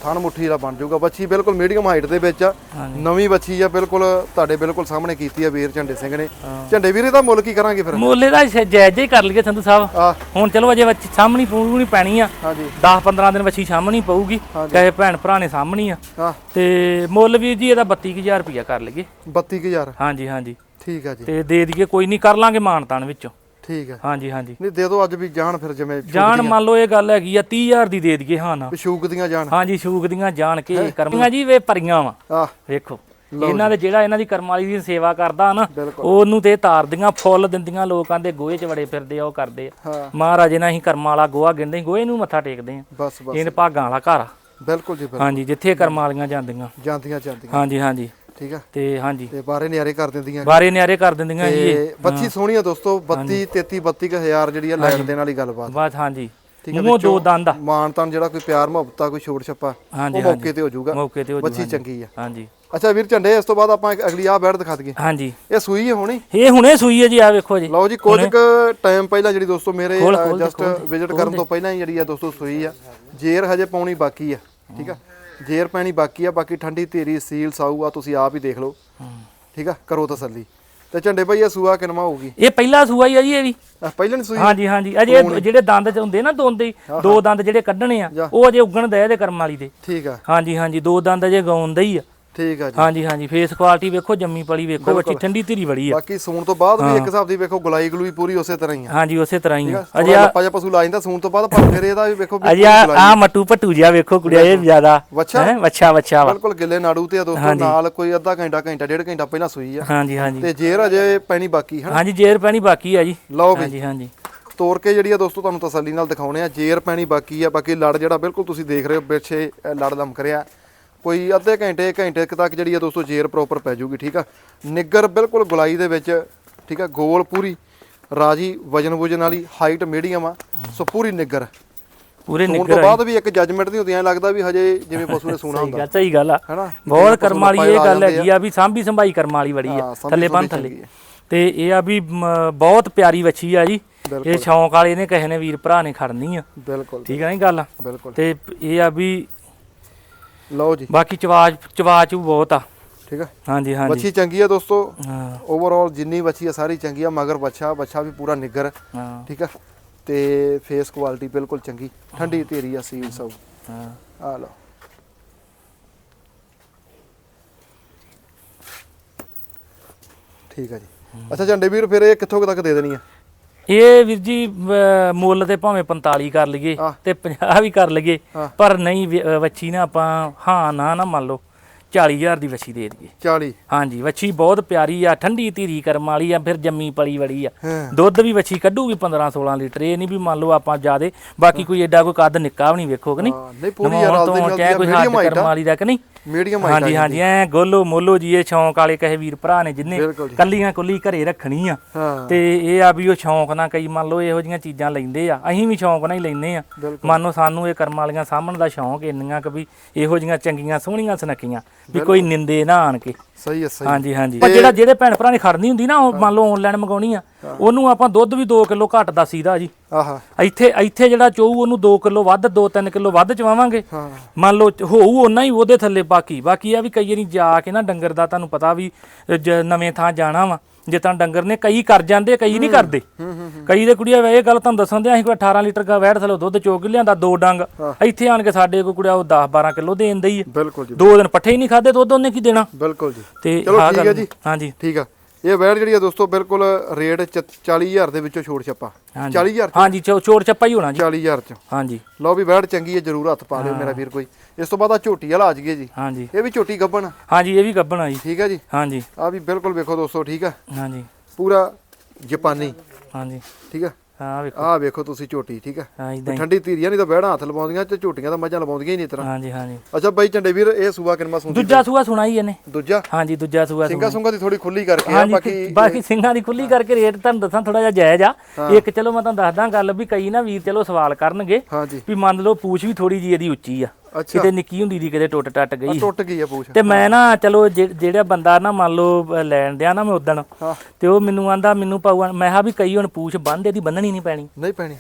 Speaker 1: ਥਣ ਮੁੱਠੀ ਵਾਲਾ ਬਣ ਜਾਊਗਾ। ਬੱਚੀ ਬਿਲਕੁਲ ਮੀਡੀਅਮ ਹਾਈਟ ਦੇ ਵਿੱਚ ਆ। ਨਵੀਂ ਬੱਚੀ ਆ ਬਿਲਕੁਲ ਤੁਹਾਡੇ ਬਿਲਕੁਲ ਸਾਹਮਣੇ ਕੀਤੀ ਆ ਵੀਰ ਝੰਡੇ ਸਿੰਘ ਨੇ। ਝੰਡੇ ਵੀਰੇ ਦਾ ਮੁੱਲ ਕੀ ਕਰਾਂਗੇ ਫਿਰ?
Speaker 2: ਮੋਲੇ ਦਾ ਜਾਇਜ਼ ਹੀ ਕਰ ਲਈਏ ਸੰਧੂ ਸਾਹਿਬ। ਹੁਣ ਚਲੋ ਅਜੇ ਬੱਚੀ ਸਾਹਮਣੀ ਪੂਰੀ ਪੈਣੀ ਆ।
Speaker 1: ਹਾਂਜੀ
Speaker 2: 10 15 ਦਿਨ ਬੱਚੀ ਸਾਹਮਣੀ ਪਊਗੀ। ਕਹੇ ਭੈਣ ਭਰਾ ਨੇ ਸਾਹਮਣੀ ਆ।
Speaker 1: ਆ
Speaker 2: ਤੇ ਮੁੱਲ ਵੀਰ ਜੀ ਇਹਦਾ 32000 ਰੁਪਇਆ ਕਰ ਲਈਏ।
Speaker 1: 32000
Speaker 2: ਹਾਂਜੀ ਹਾਂਜੀ।
Speaker 1: ਠੀਕ ਆ ਜੀ।
Speaker 2: ਤੇ ਦੇ ਦਈਏ ਕੋਈ ਨਹੀਂ ਕਰ ਲਾਂਗੇ ਮਾਨਤਾਨ ਵਿੱਚੋਂ।
Speaker 1: ਠੀਕ ਆ।
Speaker 2: ਹਾਂਜੀ ਹਾਂਜੀ।
Speaker 1: ਨਹੀਂ ਦੇ ਦਿਓ ਅੱਜ ਵੀ ਜਾਣ ਫਿਰ ਜਿਵੇਂ
Speaker 2: ਜਾਨ ਮੰਨ ਲਓ ਇਹ ਗੱਲ ਹੈਗੀ ਆ 30000 ਦੀ ਦੇ ਦਈਏ ਹਾਂ ਨਾ।
Speaker 1: ਸ਼ੂਕ ਦੀਆਂ ਜਾਣ।
Speaker 2: ਹਾਂਜੀ ਸ਼ੂਕ ਦੀਆਂ ਜਾਣ ਕੇ ਕਰਮੀਆਂ ਜੀ ਵੇ ਪਰੀਆਂ ਵਾ।
Speaker 1: ਆ
Speaker 2: ਵੇਖੋ ਇਹਨਾਂ ਦੇ ਜਿਹੜਾ ਇਹਨਾਂ ਦੀ ਕਰਮ ਵਾਲੀ ਦੀ ਸੇਵਾ ਕਰਦਾ ਨਾ। ਉਹਨੂੰ ਤੇ ਤਾਰਦੀਆਂ ਫੁੱਲ ਦਿੰਦੀਆਂ ਲੋਕਾਂ ਦੇ ਗੋਹੇ 'ਚ ਵੜੇ ਫਿਰਦੇ ਆ ਉਹ ਕਰਦੇ ਆ।
Speaker 1: ਹਾਂ।
Speaker 2: ਮਹਾਰਾਜ ਇਹਨਾਂ ਅਸੀਂ ਕਰਮਾਂ ਵਾਲਾ ਗੋਹਾ ਗਿੰਦੇ ਗੋਹੇ ਨੂੰ ਮੱਥਾ ਟੇਕਦੇ ਆ
Speaker 1: ਬਸ ਬਸ।
Speaker 2: ਇਹਨੇ ਭਾਗਾਂ ਵਾਲਾ ਘਰ ਆ।
Speaker 1: ਬਿਲਕੁਲ ਜੀ ਬਿਲਕੁਲ।
Speaker 2: ਹਾਂਜੀ ਜਿੱਥੇ ਕਰਮਾਂ ਵਾਲੀਆਂ ਜਾਂਦੀਆਂ।
Speaker 1: ਜਾਂਦੀਆਂ ਜਾਂਦੀਆਂ।
Speaker 2: ਹਾਂਜੀ ਹਾਂਜੀ।
Speaker 1: ਠੀਕ ਆ?
Speaker 2: ਤੇ ਹਾਂਜੀ।
Speaker 1: ਤੇ ਬਾਰੇ ਨਿਆਰੇ ਕਰ ਦਿੰਦੀਆਂ।
Speaker 2: ਬਾਰੇ ਨਿਆਰੇ ਕਰ ਦਿੰਦੀਆਂ ਜੀ ਇਹ।
Speaker 1: ਤੇ ਬੱਚੀ ਸੋਹਣੀ ਆ ਦੋਸਤੋ 32 33 32 ਹਜ਼ਾਰ ਜਿਹੜੀ ਆ ਲੈਣ ਦੇਣ ਵਾਲੀ ਗੱਲਬਾਤ।
Speaker 2: ਬਸ ਹਾਂਜੀ।
Speaker 1: ਠੀਕ ਆ
Speaker 2: ਮੂੰਹੋਂ ਦੋ ਦੰਦ ਆ।
Speaker 1: ਤਾਨ ਜਿਹੜਾ ਕੋਈ ਪਿਆਰ ਮੁਹੱਬਤ ਕੋਈ ਛੋੜ ਛੱਪਾ
Speaker 2: ਹਾਂਜੀ
Speaker 1: ਉਹ ਮੌਕੇ ਤੇ ਹੋ ਜਾਊਗਾ।
Speaker 2: ਮੌਕੇ ਤੇ ਹੋ
Speaker 1: ਬੱਚੀ
Speaker 2: ਜੂਗਾ
Speaker 1: ਚੰਗੀ ਆ।
Speaker 2: ਹਾਂਜੀ।
Speaker 1: ਅੱਛਾ ਵੀਰ ਝੰਡੇ ਇਸ ਤੋਂ ਬਾਅਦ ਆਪਾਂ ਇੱਕ ਅਗਲੀ ਆ ਬੈਠ ਦਿਖਾ ਦਈਏ।
Speaker 2: ਹਾਂਜੀ।
Speaker 1: ਇਹ ਸੂਈ ਹੈ ਹੋਣੀ?
Speaker 2: ਇਹ ਹੁਣੇ ਸੂਈ ਹੈ ਜੀ ਆ ਵੇਖੋ ਜੀ।
Speaker 1: ਲਓ ਜੀ ਕੁਝ ਕੁ ਟਾਈਮ ਪਹਿਲਾਂ ਜਿਹੜੀ ਦੋਸਤੋ ਮੇਰੇ
Speaker 2: ਖੋਲ- ਖੋਲ ਦੇ,
Speaker 1: ਜਸਟ ਵਿਜ਼ਿਟ ਕਰਨ ਤੋਂ ਪਹਿਲਾਂ ਹੀ ਜਿਹੜੀ ਆ ਦੋਸਤੋ ਸੂਈ ਆ। ਜੇਰ ਹਜੇ ਪਾਉਣੀ ਬਾਕੀ ਆ ਠੀਕ ਆ? ਜੇਰ ਪੈਣੀ ਬਾਕੀ ਆ ਬਾਕੀ ਠੰਡੀ ਧੀਰੀ ਸੀਲ ਸਾਊ ਆ ਤੁਸੀਂ ਆਪ ਹੀ ਦੇਖ ਲਓ। ਠੀਕ ਆ? ਕਰੋ ਤਸੱਲੀ। ਤੇ ਝੰਡੇ ਭਾਈ ਇਹ ਸੂਆ ਕਿਨਮਾ ਹੋਊਗੀ?
Speaker 2: ਇਹ ਪਹਿਲਾ ਸੂਆ ਹੀ ਆ ਜੀ ਇਹ ਵੀ।
Speaker 1: ਪਹਿਲਾਂ ਨਹੀਂ ਸੂਈ?
Speaker 2: ਹਾਂਜੀ ਹਾਂਜੀ। ਅਜੇ ਜਿਹੜੇ ਦੰਦ ਚ ਹੁੰਦੇ ਨਾ ਦੋਂਦੇ ਦੋ ਦੰਦ ਜਿਹੜੇ ਕੱਢਣੇ ਆ। ਉਹ ਅਜੇ ਉੱਗਣ ਦੇ ਇਹਦੇ ਕਰਮ ਵਾਲੀ ਦੇ।
Speaker 1: ਠੀਕ ਆ।
Speaker 2: ਹਾਂਜੀ ਹਾਂਜੀ। ਦੋ ਦੰਦ ਅਜੇ ਗਾਉਂਦੇ ਹੀ ਆ।
Speaker 1: ਠੀਕ ਆ ਜੀ।
Speaker 2: ਹਾਂਜੀ ਹਾਂਜੀ ਫੇਸ ਕੁਆਲਿਟੀ ਵੇਖੋ ਜੰਮੀ ਪਲੀ ਵੇਖੋ ਬੱਚੀ ਠੰਡੀ ਧੀਰੀ ਬੜੀ ਆ।
Speaker 1: ਬਾਕੀ ਸੂਣ ਤੋਂ ਬਾਅਦ ਵੀ ਇੱਕ ਹਿਸਾਬ ਦੀ ਵੇਖੋ ਗੁਲਾਈ ਗਲੂਈ ਪੂਰੀ ਉਸੇ ਤਰ੍ਹਾਂ ਹੀ ਆ।
Speaker 2: ਹਾਂਜੀ ਉਸੇ ਤਰ੍ਹਾਂ ਹੀ ਆ।
Speaker 1: ਅਜੇ
Speaker 2: ਅਜੇ ਆ
Speaker 1: ਲੱਪਾ ਜਿਹਾ ਪਸ਼ੂ ਲਾ ਜਾਂਦਾ ਸੂਣ ਤੋਂ ਬਾਅਦ ਪਰ ਫਿਰ ਇਹਦਾ ਵੀ ਵੇਖੋ
Speaker 2: ਅਜੇ ਆ ਮਟੂ ਪਟੂ ਜਿਹਾ ਵੇਖੋ ਕੁੜਿਆ ਇਹ ਜ਼ਿਆਦਾ।
Speaker 1: ਵੱਛਾ?
Speaker 2: ਹੈਂ, ਵੱਛਾ ਵੱਛਾ
Speaker 1: ਬਿਲਕੁਲ ਗਿੱਲੇ ਨਾੜੂ ਤੇ ਆ ਦੋਸਤੋ ਨਾਲ ਕੋਈ ਅੱਧਾ ਘੰਟਾ ਘੰਟਾ ਡੇਢ ਘੰਟਾ ਪਹਿਲਾਂ ਸੂਈ ਆ।
Speaker 2: ਹਾਂਜੀ ਹਾਂਜੀ।
Speaker 1: ਤੇ ਜੇਰ ਅਜੇ ਪੈਣੀ ਬਾਕੀ ਹਨ?
Speaker 2: ਹਾਂਜੀ ਜੇਰ ਪੈਣੀ ਬਾਕੀ ਆ ਜੀ।
Speaker 1: ਲਓ ਵੀ।
Speaker 2: ਹਾਂਜੀ ਹਾਂਜੀ।
Speaker 1: ਤੋੜ ਕੇ ਜਿਹੜੀ ਆ ਦੋਸਤੋ ਤੁਹਾਨੂੰ ਤਸੱਲੀ ਨਾਲ ਦਿਖਾਉਣੇ ਆ। ਜੇਰ ਪੈਣੀ ਬਾਕੀ ਆ। ਬਾਕੀ ਲੜ ਜਿਹੜਾ ਬਿਲਕੁਲ ਤੁਸੀਂ ਦੇਖ ਰਹੇ ਹੋ ਪਿੱਛੇ ਲੜ ਲਮਕ ਰਿਹਾ। ਕੋਈ ਅੱਧੇ ਘੰਟੇ ਘੰਟੇ ਤੱਕ ਜਿਹੜੀ ਆ ਦੋਸਤੋ ਜੇਰ ਪ੍ਰੋਪਰ ਪੈ ਜਾਊਗੀ ਠੀਕ ਆ? ਨਿੱਗਰ ਬਿਲਕੁਲ ਗੁਲਾਈ ਦੇ ਵਿੱਚ ਠੀਕ ਆ? ਗੋਲ ਪੂਰੀ ਰਾਜੀ ਵਜਨ ਵੁਜਨ ਵਾਲੀ ਹਾਈਟ ਮੀਡੀਅਮ ਆ ਸੋ ਪੂਰੀ ਨਿੱਗਰ।
Speaker 2: ਪੂਰੇ ਨਿੱਗਰ
Speaker 1: ਤੋਂ ਬਾਅਦ ਵੀ ਇੱਕ ਜੱਜਮੈਂਟ ਨਹੀਂ ਹੁੰਦੀ ਐ ਲੱਗਦਾ ਵੀ ਹਜੇ ਜਿਵੇਂ ਪਸ਼ੂ ਨੇ ਸੂਣਾ ਹੁੰਦਾ।
Speaker 2: ਸਹੀ ਗੱਲ ਆ। ਬਹੁਤ ਕਰਮ ਵਾਲੀ ਇਹ ਗੱਲ ਹੈਗੀ ਆ ਵੀ ਸਾਂਭੀ ਸੰਭਾਈ ਕਰਮ ਵਾਲੀ ਬੜੀ ਆ ਥੱਲੇ ਬੰਨ ਥੱਲੇ। ਤੇ ਇਹ ਆ ਵੀ ਬਹੁਤ ਪਿਆਰੀ ਵੱਛੀ ਆ ਜੀ। ਇਹ ਸ਼ੌਂਕ ਵਾਲੇ ਨੇ ਕਿਸੇ ਨੇ ਵੀਰ ਭਰਾ ਨੇ ਖੜਨੀ ਆ।
Speaker 1: ਬਿਲਕੁਲ।
Speaker 2: ਠੀਕ ਆ ਨਹੀਂ ਗੱਲ?
Speaker 1: ਬਿਲਕੁਲ।
Speaker 2: ਤੇ ਇਹ ਆ ਵੀ
Speaker 1: ਲਓ ਜੀ।
Speaker 2: ਬਾਕੀ ਚਵਾਜ ਚਵਾਚ ਵੀ ਬਹੁਤ ਆ।
Speaker 1: ਠੀਕ ਆ?
Speaker 2: ਹਾਂਜੀ ਹਾਂਜੀ।
Speaker 1: ਬੱਚੀ ਚੰਗੀ ਆ ਦੋਸਤੋ।
Speaker 2: ਹਾਂ।
Speaker 1: ਓਵਰਆਲ ਜਿੰਨੀ ਬੱਚੀ ਆ ਸਾਰੀ ਚੰਗੀ ਆ ਮਗਰ ਬੱਚਾ ਬੱਚਾ ਵੀ ਪੂਰਾ ਨਿੱਗਰ।
Speaker 2: ਹਾਂ।
Speaker 1: ਠੀਕ ਆ? ਤੇ ਫੇਸ ਕੁਆਲਿਟੀ ਬਿਲਕੁਲ ਚੰਗੀ। ਠੰਡੀ ਧੀਰੀ ਆ ਸੀਲ ਸਭ।
Speaker 2: ਹਾਂ।
Speaker 1: ਆ ਲਓ। ਠੀਕ ਆ ਜੀ। ਅੱਛਾ ਝੰਡੇ ਵੀਰ ਫਿਰ ਇਹ ਕਿੱਥੋਂ ਕੁ ਤੱਕ ਦੇ ਦੇਣੀ ਆ?
Speaker 2: ਇਹ ਵੀਰ ਜੀ ਅਹ, ਮੁੱਲ ਤੇ ਭਾਵੇਂ 45 ਕਰ ਲਈਏ
Speaker 1: ਹਾਂ।
Speaker 2: ਤੇ 50 ਵੀ ਕਰ ਲਈਏ
Speaker 1: ਹਾਂ।
Speaker 2: ਪਰ ਨਹੀਂ ਵੀ- ਅਹ, ਵੱਛੀ ਨਾ ਆਪਾਂ ਹਾਂ ਨਾ ਨਾ ਮੰਨ ਲਓ 40000 ਦੀ ਵੱਛੀ ਦੇ ਦਈਏ।
Speaker 1: 40
Speaker 2: ਹਾਂਜੀ ਵੱਛੀ ਬਹੁਤ ਪਿਆਰੀ ਆ ਠੰਡੀ ਧੀਰੀ ਕਰਮ ਵਾਲੀ ਆ ਫਿਰ ਜੰਮੀ ਪਲੀ ਵੜੀ ਆ।
Speaker 1: ਹਾਂ।
Speaker 2: ਦੁੱਧ ਵੀ ਵੱਛੀ ਕੱਢੂਗੀ 15 16 ਲੀਟਰ ਇਹ ਨਹੀਂ ਵੀ ਮੰਨ ਲਓ ਆਪਾਂ ਜਿਆਦੇ ਬਾਕੀ ਕੋਈ ਐਡਾ ਕੋਈ ਕੱਦ ਨਿੱਕਾ ਵੀ ਨਹੀਂ ਵੇਖੋ ਕਿ ਨਹੀਂ।
Speaker 1: ਹਾਂ, ਨਹੀਂ ਪੂਰੀ ਯਾਰ
Speaker 2: ਨਵਾਉਣ
Speaker 1: ਆਲਦੀ
Speaker 2: ਤੋਂ
Speaker 1: ਮਿਲਦੀ
Speaker 2: ਚਾਹੇ
Speaker 1: ਆ
Speaker 2: ਕੋਈ ਕਰਮ ਵਾਲੀ ਦਾ ਕਿ ਨਹੀਂ।
Speaker 1: ਮੀਡੀਅਮ
Speaker 2: ਹਾਂਜੀ ਹਾਂਜੀ ਐ ਗੋਲੋ ਮੋਲੋ ਜੀ ਇਹ ਸ਼ੌਂਕ ਵਾਲੇ ਕਹੇ ਵੀਰ ਭਰਾ ਨੇ ਜਿੰਨੇ। ਕੱਲੀਆਂ ਕੁੱਲੀ ਘਰੇ ਰੱਖਣੀ ਆ। ਤੇ ਇਹ ਆ ਵੀ ਉਹ ਸ਼ੌਂਕ ਨਾਲ ਕਈ ਮੰਨ ਲਓ ਇਹੋ ਜੀਆਂ ਚੀਜ਼ਾਂ ਲੈਂਦੇ ਆ। ਅਸੀਂ ਵੀ ਸ਼ੌਂਕ ਨਾਲ ਹੀ ਲੈਨੇ ਆ। ਮੰਨ ਲਓ ਸਾਨੂੰ ਇਹ ਕਰਮ ਵਾਲੀਆਂ ਸਾਹਮਣ ਦਾ ਸ਼ੌਂਕ ਇੰਨੀਆਂ ਕਿ ਵੀ ਇਹੋ ਜੀਆਂ ਚੰਗੀਆਂ ਸੋਹਣੀਆਂ ਸੁਨੱਖੀਆਂ ਵੀ ਕੋਈ ਨਿੰਦੇ ਨਾ ਆਣ ਕੇ।
Speaker 1: ਸਹੀ ਹੈ ਸਹੀ
Speaker 2: ਹਾਂਜੀ ਹਾਂਜੀ। ਪਰ ਜਿਹੜਾ ਜਿਹੜੇ ਭੈਣ ਭਰਾ ਨੇ ਖੜਨੀ ਹੁੰਦੀ ਨਾ ਉਹ ਮੰਨ ਲਓ ਆਨਲਾਈਨ ਮੰਗਾਉਣੀ ਆ ਉਹਨੂੰ ਆਪਾਂ ਦੁੱਧ ਵੀ 2 ਕਿਲੋ ਘੱਟ ਦੱਸੀਦਾ ਜੀ।
Speaker 1: ਆਹਾ।
Speaker 2: ਇੱਥੇ ਇੱਥੇ ਜਿਹੜਾ ਚੋਊ ਉਹਨੂੰ 2 ਕਿਲੋ ਵੱਧ 2-3 ਕਿਲੋ ਵੱਧ ਚਵਾਵਾਂਗੇ। ਮੰਨ ਲਓ ਹੋਊ ਉਹਨਾਂ ਹੀ ਉਹਦੇ ਥੱਲੇ ਬਾਕੀ। ਬਾਕੀ ਆ ਵੀ ਕਈ ਵਾਰੀ ਜਾ ਕੇ ਨਾ ਡੰਗਰ ਦਾ ਤੁਹਾਨੂੰ ਪਤਾ ਵੀ ਨਵੇਂ ਥਾਂ ਜਾਣਾ ਵਾ। ਜੇ ਤਾਂ ਡੰਗਰ ਨੇ ਕਈ ਕਰ ਜਾਂਦੇ ਕਈ ਨਹੀਂ ਕਰਦੇ। ਕਈ ਦੇ ਕੁੜੀਆਂ ਵੇ ਇਹ ਗੱਲ ਤੁਹਾਨੂੰ ਦੱਸਣ ਦੇ ਅਸੀਂ ਕੋਈ 18 ਲੀਟਰ ਦਾ ਵੈੜ ਥੱਲੇ ਦੁੱਧ ਚੋਕ ਲਿਆਂਦਾ ਦੋ ਡੰਗ। ਇੱਥੇ ਆਣ ਕੇ ਸਾਡੇ ਕੋਲ ਕੁੜੀਆਂ ਉਹ 10 12 ਕਿਲੋ ਦੇਣ ਦਈ।
Speaker 1: ਬਿਲਕੁਲ ਜੀ।
Speaker 2: ਦੋ ਦਿਨ ਪੱਠੇ ਹੀ ਨਹੀਂ ਖਾਦੇ ਦੁੱਧ ਉਹਨੇ ਕੀ ਦੇਣਾ?
Speaker 1: ਬਿਲਕੁਲ ਜੀ।
Speaker 2: ਤੇ
Speaker 1: ਚਲੋ ਠੀਕ ਹੈ ਜੀ।
Speaker 2: ਹਾਂਜੀ।
Speaker 1: ਠੀਕ ਆ। ਇਹ ਵੈਰ ਜਿਹੜੀ ਆ ਦੋਸਤੋ ਬਿਲਕੁਲ ਰੇਟ 40000 ਦੇ ਵਿੱਚੋਂ ਛੋੜ ਛੱਪਾ।
Speaker 2: ਹਾਂਜੀ।
Speaker 1: 40000
Speaker 2: ਹਾਂਜੀ ਚੋਰ ਚੱਪਾ ਹੀ ਹੋਣਾ ਜੀ।
Speaker 1: 40000 ਚ।
Speaker 2: ਹਾਂਜੀ।
Speaker 1: ਲਓ ਵੀ ਵੈੜ ਚੰਗੀ ਹੈ ਜਰੂਰ ਹੱਥ ਪਾ ਲਿਓ ਮੇਰਾ ਵੀਰ ਕੋਈ। ਇਸ ਤੋਂ ਬਾਅਦ ਆ ਝੋਟੀ ਵਾਲਾ ਆ ਜੀਏ ਜੀ।
Speaker 2: ਹਾਂਜੀ।
Speaker 1: ਇਹ ਵੀ ਝੋਟੀ ਗੱਬਣ
Speaker 2: ਹਾਂਜੀ ਇਹ ਵੀ ਗੱਬਣਾ ਜੀ।
Speaker 1: ਠੀਕ ਹੈ ਜੀ?
Speaker 2: ਹਾਂਜੀ।
Speaker 1: ਆ ਵੀ ਬਿਲਕੁਲ ਵੇਖੋ ਦੋਸਤੋ ਠੀਕ ਆ?
Speaker 2: ਹਾਂਜੀ।
Speaker 1: ਪੂਰਾ ਜਾਪਾਨੀ।
Speaker 2: ਹਾਂਜੀ।
Speaker 1: ਠੀਕ ਆ?
Speaker 2: ਹਾਂ ਵੇਖੋ।
Speaker 1: ਆ ਵੇਖੋ ਤੁਸੀਂ ਝੋਟੀ ਠੀਕ ਆ
Speaker 2: ਹਾਂ ਇਦਾਂ ਹੀ।
Speaker 1: ਠੰਡੀ ਧੀਰੀਆਂ ਨਹੀਂ ਤਾਂ ਵੈੜਾਂ ਹੱਥ ਲਵਾਉਂਦੀਆਂ ਤੇ ਝੋਟੀਆਂ ਤਾਂ ਮੱਝਾਂ ਲਵਾਉਂਦੀਆਂ ਹੀ ਨਹੀਂ ਤਰ੍ਹਾਂ।
Speaker 2: ਹਾਂਜੀ ਹਾਂਜੀ।
Speaker 1: ਅੱਛਾ ਬਾਈ ਝੰਡੇ ਵੀਰ ਇਹ ਸੂਆ ਕਿੰਨਾ ਸੁਣਦੀ
Speaker 2: ਦੂਜਾ ਸੂਆ ਸੁਣਾਈ ਇਹਨੇ।
Speaker 1: ਦੂਜਾ?
Speaker 2: ਹਾਂਜੀ ਦੂਜਾ ਸੂਆ
Speaker 1: ਸਿੰਘਾ ਸੁੰਗਾ ਦੀ ਥੋੜੀ ਖੁੱਲੀ ਕਰਕੇ ਆ ਬਾਕੀ
Speaker 2: ਬਾਕੀ ਸਿੰਘਾਂ ਦੀ ਖੁੱਲੀ ਕਰਕੇ ਰੇਟ ਤੁਹਾਨੂੰ ਦੱਸਾਂ ਥੋੜਾ ਜਿਹਾ ਜਾਇਜ਼ ਆ। ਇੱਕ ਚਲੋ ਮੈਂ ਤੁਹਾਨੂੰ ਦੱਸਦਾ ਗੱਲ ਵੀ ਕਈ ਨਾ ਵੀਰ ਚਲੋ ਸਵਾਲ ਕਰਨਗੇ ਵੀ ਮੰਨ ਲਓ ਪੂਛ ਵੀ ਥੋੜੀ ਜੀ ਇਹਦੀ ਉੱਚੀ ਆ। ਕਿਤੇ ਨਿੱਕੀ ਹੁੰਦੀ ਦੀ ਕਿਤੇ ਟੁੱਟ ਟੱਟ ਗਈ।
Speaker 1: ਟੁੱਟ ਗਈ ਆ ਪੂਛ।
Speaker 2: ਤੇ ਮੈਂ ਨਾ ਚਲੋ ਜਿਹੜਾ ਬੰਦਾ ਨਾ ਮੰਨ ਲਓ ਲੈਣ ਦਿਆ ਨਾ ਮੈਂ ਉਦਣ ਤੇ ਉਹ ਮੈਨੂੰ ਆਂਦਾ ਮੈਨੂੰ ਪਾਉ ਮੈਂ ਕਿਹਾ ਵੀ ਕਈ ਹੁਣ ਪੂਛ ਬੰਦ ਇਹਦੀ ਬੰਨਣੀ ਨਹੀਂ ਪੈਣੀ।
Speaker 1: ਨਹੀਂ ਪੈਣੀ।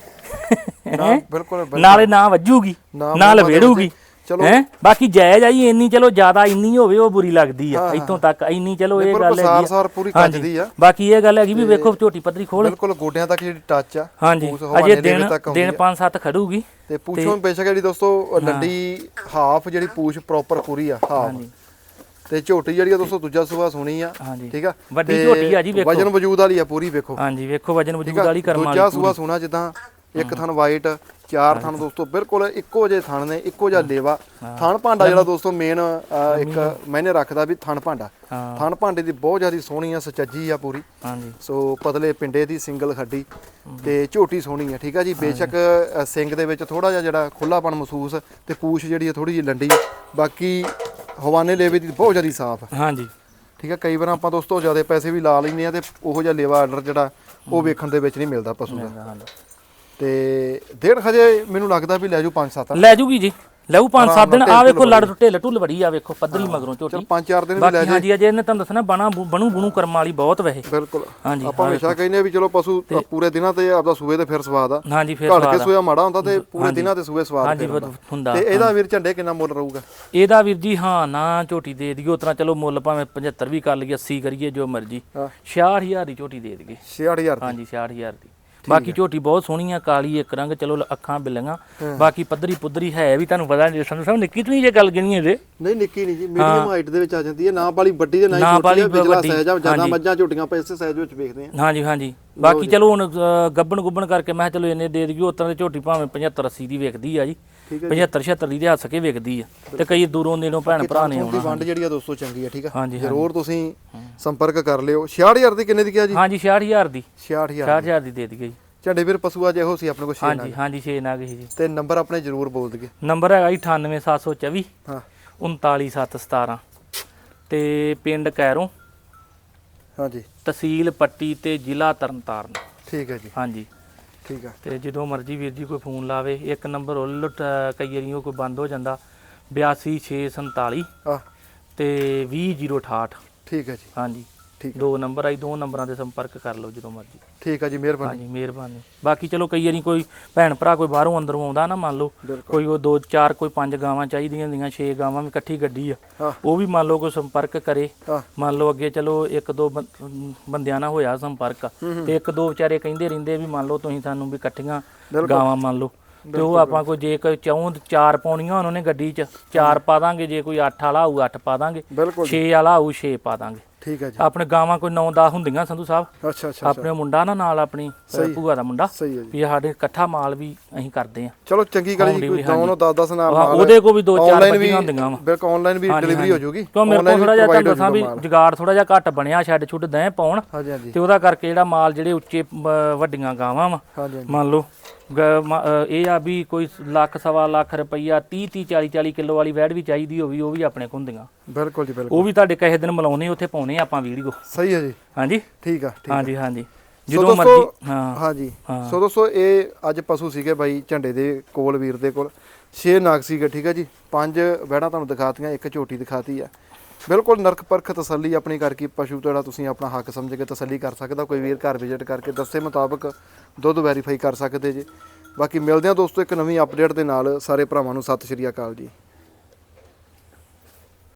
Speaker 1: ਨਾ ਬਿਲਕੁਲ।
Speaker 2: ਨਾਲੇ ਨਾ ਵੱਜੂਗੀ
Speaker 1: ਨਾ
Speaker 2: ਨਾ
Speaker 1: ਮੂੰਹ
Speaker 2: ਲਵੇੜੂਗੀ।
Speaker 1: ਚਲੋ।
Speaker 2: ਹੈ? ਬਾਕੀ ਜਾਇਜ਼ ਆ ਜੀ ਇੰਨੀ ਚਲੋ ਜ਼ਿਆਦਾ ਇੰਨੀ ਹੋਵੇ ਉਹ ਬੁਰੀ ਲੱਗਦੀ ਆ। ਇੱਥੋਂ ਤੱਕ ਇੰਨੀ ਚਲੋ ਇਹ ਗੱਲ ਆ।
Speaker 1: ਸਾਰ ਪੂਰੀ। ਕੱਜਦੀ ਆ।
Speaker 2: ਬਾਕੀ ਇਹ ਗੱਲ ਹੈਗੀ ਵੀ ਵੇਖੋ ਝੋਟੀ ਪੱਧਰੀ ਖੋਲ।
Speaker 1: ਬਿਲਕੁਲ ਗੋਡਿਆਂ ਤੱਕ ਜਿਹੜੀ ਟੱਚ ਆ
Speaker 2: ਹਾਂਜੀ। ਅਜੇ ਦਿਨ ਦਿਨ
Speaker 1: ਆ।
Speaker 2: 5-7 ਖੜੂਗੀ।
Speaker 1: ਤੇ ਪੂਛੋਂ ਬੇਸ਼ੱਕ ਜਿਹੜੀ ਦੋਸਤੋ ਲੰਡੀ ਹਾਫ ਜਿਹੜੀ ਪੂਛ ਪ੍ਰੋਪਰ ਪੂਰੀ ਆ ਹਾਫ। ਤੇ ਝੋਟੀ ਜਿਹੜੀ ਆ ਦੋਸਤੋ ਦੂਜਾ ਸੂਆ ਸੁਣੀ ਆ ਠੀਕ ਆ?
Speaker 2: ਵੱਡੀ ਝੋਟੀ ਆ ਜੀ ਵੇਖੋ।
Speaker 1: ਵਜਨ ਵਜੂਦ ਵਾਲੀ ਆ ਪੂਰੀ ਵੇਖੋ।
Speaker 2: ਹਾਂਜੀ ਵੇਖੋ ਵਜਨ ਵਜੂਦ ਵਾਲੀ ਕਰਮ
Speaker 1: ਦੂਜਾ ਸੂਆ ਸੁਣਾ ਜਿੱਦਾਂ ਇੱਕ ਥਣ ਵਾਈਟ ਚਾਰ ਥਣ ਦੋਸਤੋ ਬਿਲਕੁਲ ਇੱਕੋ ਜਿਹੇ ਥਣ ਨੇ ਇੱਕੋ ਜਿਹਾ ਲੇਵਾ। ਥਣ ਭਾਂਡਾ ਜਿਹੜਾ ਦੋਸਤੋ ਮੇਨ ਇੱਕ ਮੈਨੇ ਰੱਖਦਾ ਵੀ ਥਣ ਭਾਂਡਾ। ਥਣ ਭਾਂਡੇ ਦੀ ਬਹੁਤ ਜ਼ਿਆਦਾ ਸੋਹਣੀ ਆ ਸਚੱਜੀ ਆ ਪੂਰੀ।
Speaker 2: ਹਾਂਜੀ
Speaker 1: ਸੋ ਪਤਲੇ ਪਿੰਡੇ ਦੀ ਸਿੰਗਲ ਖੱਡੀ ਤੇ ਝੋਟੀ ਸੋਹਣੀ ਆ ਠੀਕ ਆ ਜੀ? ਬੇਸ਼ੱਕ ਸਿੰਗ ਦੇ ਵਿੱਚ ਥੋੜਾ ਜਿਹਾ ਜਿਹੜਾ ਖੁੱਲਾਪਨ ਮਹਿਸੂਸ ਤੇ ਪੂਛ ਜਿਹੜੀ ਆ ਥੋੜੀ ਜਿਹੀ ਲੰਡੀ। ਬਾਕੀ ਹਵਾਨੇ ਲੇਵੇ ਦੀ ਬਹੁਤ ਜ਼ਿਆਦਾ ਸਾਫ਼।
Speaker 2: ਹਾਂਜੀ
Speaker 1: ਠੀਕ ਆ ਕਈ ਵਾਰ ਆਪਾਂ ਦੋਸਤੋ ਜ਼ਿਆਦਾ ਪੈਸੇ ਵੀ ਲਾ ਲੈਂਦੇ ਆ ਤੇ ਉਹੋ ਜਿਹਾ ਲੇਵਾ ਆਰਡਰ ਜਿਹੜਾ ਉਹ ਵੇਖਣ ਦੇ ਵਿੱਚ ਨਹੀਂ ਮਿਲਦਾ ਪਸ਼ੂ ਦਾ। ਤੇ ਡੇਢ ਖਜੇ ਮੈਨੂੰ ਲੱਗਦਾ ਵੀ ਲੈ ਜੂ 5-7
Speaker 2: ਲੈ ਜੂਗੀ ਜੀ। ਲਊ ਪੰਜ ਸੱਤ ਦਿਨ।
Speaker 1: ਢਿੱਲ
Speaker 2: ਆ ਵੇਖੋ ਲੜ ਢਿੱਲ ਢੁੱਲ ਬੜੀ ਆ ਵੇਖੋ ਪੱਧਰੀ ਮਗਰੋਂ ਝੋਟੀ
Speaker 1: ਚਲ 5-4 ਦਿਨ ਵੀ ਲੈ ਜੇ
Speaker 2: ਹਾਂਜੀ ਅਜੇ ਇਹਨੇ ਤੁਹਾਨੂੰ ਦੱਸਣਾ ਬਣਾ ਬਣੂ ਬਣੂ ਕਰਮ ਵਾਲੀ ਬਹੁਤ ਵੈਸੇ।
Speaker 1: ਬਿਲਕੁਲ।
Speaker 2: ਹਾਂਜੀ
Speaker 1: ਆਪਾਂ ਹਮੇਸ਼ਾ ਕਹਿੰਦੇ ਵੀ ਚਲੋ ਪਸ਼ੂ ਪੂਰੇ ਦਿਨਾਂ ਤੇ ਆਪਦਾ ਸੂਏ ਤੇ ਫਿਰ ਸਵਾਦ ਆ।
Speaker 2: ਹਾਂਜੀ ਫੇਰ
Speaker 1: ਘੜ ਕੇ
Speaker 2: ਸਵਾਦ ਆ।
Speaker 1: ਸੂਆ ਮਾੜਾ ਹੁੰਦਾ ਤੇ ਪੂਰੇ ਦਿਨਾਂ ਤੇ ਸੂਏ ਸਵਾਦ
Speaker 2: ਹਾਂਜੀ
Speaker 1: ਹੁੰਦਾ। ਤੇ ਇਹਦਾ ਵੀਰ ਝੰਡੇ ਕਿੰਨਾ ਮੁੱਲ ਰਹੂਗਾ?
Speaker 2: ਇਹਦਾ ਵੀਰ ਜੀ ਹਾਂ ਨਾ ਝੋਟੀ ਦੇ ਦਈਏ ਉਤਰਾ ਚਲੋ ਮੁੱਲ ਭਾਵੇਂ 75 ਵੀ ਕਰ ਲਈਏ 80 ਕਰੀਏ ਜੋ ਮਰਜ਼ੀ।
Speaker 1: ਹਾਂ।
Speaker 2: 66000 ਦੀ ਝੋਟੀ ਦੇ ਦਈਏ।
Speaker 1: 66000
Speaker 2: ਹਾਂਜੀ 66000 ਦੀ। ਬਾਕੀ ਝੋਟੀ ਬਹੁਤ ਸੋਹਣੀ ਆ ਕਾਲੀ ਇੱਕ ਰੰਗ ਚਲੋ ਅੱਖਾਂ ਬਿੱਲੀਆਂ। ਬਾਕੀ ਪੱਧਰੀ ਪੁੱਧਰੀ ਹੈ ਵੀ ਤੁਹਾਨੂੰ ਪਤਾ ਨਹੀਂ ਸਾਨੂੰ ਸਭ ਨਿੱਕੀ ਤੋਂ ਹੀ ਜੇ ਗੱਲ ਗਿਣੀ ਇਹਦੇ?
Speaker 1: ਨਹੀਂ ਨਿੱਕੀ ਨਹੀਂ ਜੀ ਮੀਡੀਅਮ ਹਾਈਟ ਦੇ ਵਿੱਚ ਆ ਜਾਂਦੀ ਹੈ ਨਾ ਬਾਲੀ ਵੱਡੀ ਤੇ ਨਾ ਹੀ ਛੋਟੀ ਵਿਚਲਾ। ਸਾਈਜ਼ ਆ ਜ਼ਿਆਦਾ। ਮੱਝਾਂ ਝੋਟੀਆਂ ਆਪਾਂ ਇਸੇ ਸਾਈਜ਼ ਵਿੱਚ ਵੇਖਦੇ ਆ
Speaker 2: ਹਾਂਜੀ ਹਾਂਜੀ। ਬਾਕੀ ਚਲੋ ਹੁਣ ਗੱਬਣ ਗੁੱਬਣ ਕਰਕੇ ਮੈਂ ਚਲੋ ਇੰਨੇ ਦੇ ਦਈਏ ਉਤਰਾਂ ਦੇ ਝੋਟੀ ਭਾਵੇਂ 75 80 ਦੀ ਵਿਕਦੀ ਆ ਜੀ।
Speaker 1: ਠੀਕ ਹੈ
Speaker 2: 75 76 ਦੀ ਹੱਸ ਕੇ ਵਿਕਦੀ ਆ। ਤੇ ਕਈ ਦੂਰੋਂ ਨੇੜੋਂ ਭੈਣ ਭਰਾ ਨੇ ਆਉਣਾ
Speaker 1: ਵੰਡ ਜਿਹੜੀ ਆ ਦੋਸਤੋ ਚੰਗੀ ਆ ਠੀਕ ਆ? ਜ਼ਰੂਰ ਤੁਸੀਂ ਸੰਪਰਕ ਕਰ ਲਿਓ। 66000 ਦੀ ਕਿੰਨੇ ਦੀ ਕਿਹਾ ਜੀ?
Speaker 2: ਹਾਂਜੀ 66000 ਦੀ।
Speaker 1: 66000
Speaker 2: 66000 ਦੀ। ਦੇ ਦਈਏ ਜੀ।
Speaker 1: ਝੰਡੇ ਵੀਰ ਪਸ਼ੂ ਅੱਜ ਇਹੋ ਸੀ ਆਪਣੇ ਕੋਲ 6
Speaker 2: ਹਾਂਜੀ ਹਾਂਜੀ 6 ਨਾਗ ਸੀ ਜੀ।
Speaker 1: ਤੇ ਨੰਬਰ ਆਪਣੇ ਜ਼ਰੂਰ ਬੋਲ ਦਈਏ।
Speaker 2: ਨੰਬਰ ਹੈਗਾ ਜੀ 98724
Speaker 1: ਹਾਂ।
Speaker 2: 39717 ਤੇ ਪਿੰਡ ਕੈਰੋਂ
Speaker 1: ਹਾਂਜੀ।
Speaker 2: ਤਹਿਸੀਲ ਪੱਟੀ ਤੇ ਜ਼ਿਲ੍ਹਾ ਤਰਨਤਾਰਨ।
Speaker 1: ਠੀਕ ਹੈ ਜੀ।
Speaker 2: ਹਾਂਜੀ।
Speaker 1: ਠੀਕ ਆ।
Speaker 2: ਤੇ ਜਦੋਂ ਮਰਜ਼ੀ ਵੀਰ ਜੀ ਕੋਈ ਫੋਨ ਲਾਵੇ ਇੱਕ ਨੰਬਰ ਉਲਟ ਕਈ ਵਾਰੀ ਉਹ ਕੋਈ ਬੰਦ ਹੋ ਜਾਂਦਾ। 82647
Speaker 1: ਆ।
Speaker 2: ਤੇ 20068
Speaker 1: ਠੀਕ ਹੈ ਜੀ।
Speaker 2: ਹਾਂਜੀ।
Speaker 1: ਠੀਕ
Speaker 2: ਦੋ ਨੰਬਰ ਆਈ ਦੋ ਨੰਬਰਾਂ ਤੇ ਸੰਪਰਕ ਕਰ ਲਓ ਜਦੋਂ ਮਰਜ਼ੀ।
Speaker 1: ਠੀਕ ਆ ਜੀ ਮਿਹਰਬਾਨੀ।
Speaker 2: ਹਾਂਜੀ ਮਿਹਰਬਾਨੀ। ਬਾਕੀ ਚਲੋ ਕਈ ਵਾਰੀ ਕੋਈ ਭੈਣ ਭਰਾ ਕੋਈ ਬਾਹਰੋਂ ਅੰਦਰੋਂ ਆਉਂਦਾ ਨਾ ਮੰਨ ਲਓ
Speaker 1: ਬਿਲਕੁਲ।
Speaker 2: ਕੋਈ ਉਹ ਦੋ ਚਾਰ ਕੋਈ ਪੰਜ ਗਾਵਾਂ ਚਾਹੀਦੀਆਂ ਹੁੰਦੀਆਂ ਛੇ ਗਾਵਾਂ ਵੀ ਇਕੱਠੀ ਗੱਡੀ ਆ
Speaker 1: ਹਾਂ।
Speaker 2: ਉਹ ਵੀ ਮੰਨ ਲਓ ਕੋਈ ਸੰਪਰਕ ਕਰੇ।
Speaker 1: ਹਾਂ।
Speaker 2: ਮੰਨ ਲਓ ਅੱਗੇ ਚਲੋ ਇੱਕ ਦੋ ਬੰ- ਅਮ ਬੰਦਿਆਂ ਨਾਲ ਹੋਇਆ ਸੰਪਰਕ ਤੇ ਇੱਕ ਦੋ ਵਿਚਾਰੇ ਕਹਿੰਦੇ ਰਹਿੰਦੇ ਵੀ ਮੰਨ ਲਓ ਤੁਸੀਂ ਸਾਨੂੰ ਵੀ ਇਕੱਠੀਆਂ ਗਾਵਾਂ ਮੰਨ ਲਓ। ਤੇ ਉਹ ਆਪਾਂ ਕੋਈ ਜੇ ਕੋਈ ਤੇ ਚਾਰ ਪਾਉਣੀਆਂ ਉਹਨਾਂ ਨੇ ਗੱਡੀ 'ਚ ਚਾਰ ਪਾ ਦਾਂਗੇ ਜੇ ਕੋਈ 8 ਵਾਲਾ ਆਊ 8 ਪਾ ਦਾਂਗੇ
Speaker 1: ਬਿਲਕੁਲ ਜੀ।
Speaker 2: 6 ਵਾਲਾ ਆਊ 6 ਪਾ ਦਾਂਗੇ।
Speaker 1: ਠੀਕ ਹੈ ਜੀ।
Speaker 2: ਆਪਣੇ ਗਾਵਾਂ ਕੋਈ 9-10 ਹੁੰਦੀਆਂ ਸੰਧੂ ਸਾਹਿਬ।
Speaker 1: ਅੱਛਾ ਅੱਛਾ
Speaker 2: ਆਪਣੇ ਮੁੰਡਾ ਨਾ ਨਾਲ ਆਪਣੀ। ਭੂਆ ਦਾ ਮੁੰਡਾ।
Speaker 1: ਸਹੀ ਹੈ ਜੀ।
Speaker 2: ਵੀ ਸਾਡੇ ਇਕੱਠਾ ਮਾਲ ਵੀ ਅਸੀਂ ਕਰਦੇ ਆ
Speaker 1: ਚਲੋ ਚੰਗੀ ਗੱਲ ਜੀ ਕੋਈ
Speaker 2: ਵੀ, ਹਾਂਜੀ।
Speaker 1: ਦੋਨੋਂ 10 10 ਨਾਮ
Speaker 2: ਹਾਂ,
Speaker 1: ਨਾਲ
Speaker 2: ਉਹਦੇ ਕੋਲ ਵੀ ਦੋ ਚਾਰ
Speaker 1: online
Speaker 2: ਬੱਚੀਆਂ ਹੁੰਦੀਆਂ ਵਾ।
Speaker 1: ਬਿਲਕੁਲ ਆਨਲਾਈਨ ਵੀ ਡਿਲੀਵਰੀ ਹੋ। ਜੂਗੀ।
Speaker 2: ਕਿਉਂ ਮੇਰੇ ਕੋਲ ਥੋੜਾ ਜਿਹਾ ਤੁਹਾਨੂੰ ਦੱਸਾਂ ਵੀ
Speaker 1: ਜੂਗਾ ਮਾਲ।
Speaker 2: ਜੁਗਾੜ ਥੋੜਾ ਜਿਹਾ ਘੱਟ ਬਣਿਆ ਛੱਡ ਛੁੱਟ ਦਏ ਪਾਉਣ। ਤੇ ਉਹਦਾ ਕਰਕੇ ਜਿਹੜਾ ਮਾਲ ਜਿਹੜੇ ਉੱਚੇ ਵੱਡੀਆਂ ਗਾਵਾਂ ਵਾ। ਮੰਨ ਲਓ ਇਹ ਆ ਵੀ ਕੋਈ ਲੱਖ ਸਵਾ ਲੱਖ ਰੁਪਈਆ 30 30 40 40 ਕਿਲੋ ਵਾਲੀ ਵੈੜ ਵੀ ਚਾਹੀਦੀ ਹੋਵੇ ਉਹ ਵੀ ਆਪਣੇ ਕੋਲ ਹੁੰਦੀਆਂ।
Speaker 1: ਬਿਲਕੁਲ ਜੀ ਬਿਲਕੁਲ।
Speaker 2: ਉਹ ਵੀ ਤੁਹਾਡੇ ਕਿਸੇ ਦਿਨ ਮਿਲਾਉਣੇ ਉੱਥੇ ਪਾਉਣੇ ਆਪਾਂ ਵੀਡੀਓ।
Speaker 1: ਸਹੀ ਹੈ ਜੀ।
Speaker 2: ਹਾਂਜੀ?
Speaker 1: ਠੀਕ ਆ ਠੀਕ ਆ।
Speaker 2: ਹਾਂਜੀ ਹਾਂਜੀ। ਜਦੋਂ ਮਰਜ਼ੀ ਹਾਂ।
Speaker 1: ਹਾਂਜੀ। ਸੋ ਦੋਸਤੋ ਇਹ ਅੱਜ ਪਸ਼ੂ ਸੀਗੇ ਬਾਈ ਝੰਡੇ ਦੇ ਕੋਲ ਵੀਰ ਦੇ ਕੋਲ। ਛੇ ਨਾਗ ਸੀਗੇ ਠੀਕ ਹੈ ਜੀ। ਪੰਜ ਵਹਿੜਾਂ ਤੁਹਾਨੂੰ ਦਿਖਾਤੀਆਂ ਇੱਕ ਝੋਟੀ ਦਿਖਾਤੀ ਆ। ਬਿਲਕੁਲ ਨਰਕ ਪਰਖ ਤਸੱਲੀ ਆਪਣੀ ਕਰਕੇ ਪਸ਼ੂ ਜਿਹੜਾ ਤੁਸੀਂ ਆਪਣਾ ਹੱਕ ਸਮਝ ਕੇ ਤਸੱਲੀ ਕਰ ਸਕਦਾ ਕੋਈ ਵੀਰ ਘਰ ਵਿਜ਼ਿਟ ਕਰਕੇ ਦੱਸੇ ਮੁਤਾਬਕ ਦੁੱਧ ਵੈਰੀਫਾਈ ਕਰ ਸਕਦੇ ਜੀ। ਬਾਕੀ ਮਿਲਦੇ ਹਾਂ ਦੋਸਤੋ ਇੱਕ ਨਵੀਂ ਅਪਡੇਟ ਦੇ ਨਾਲ ਸਾਰੇ ਭਰਾਵਾਂ ਨੂੰ ਸਤਿ ਸ਼੍ਰੀ ਅਕਾਲ ਜੀ।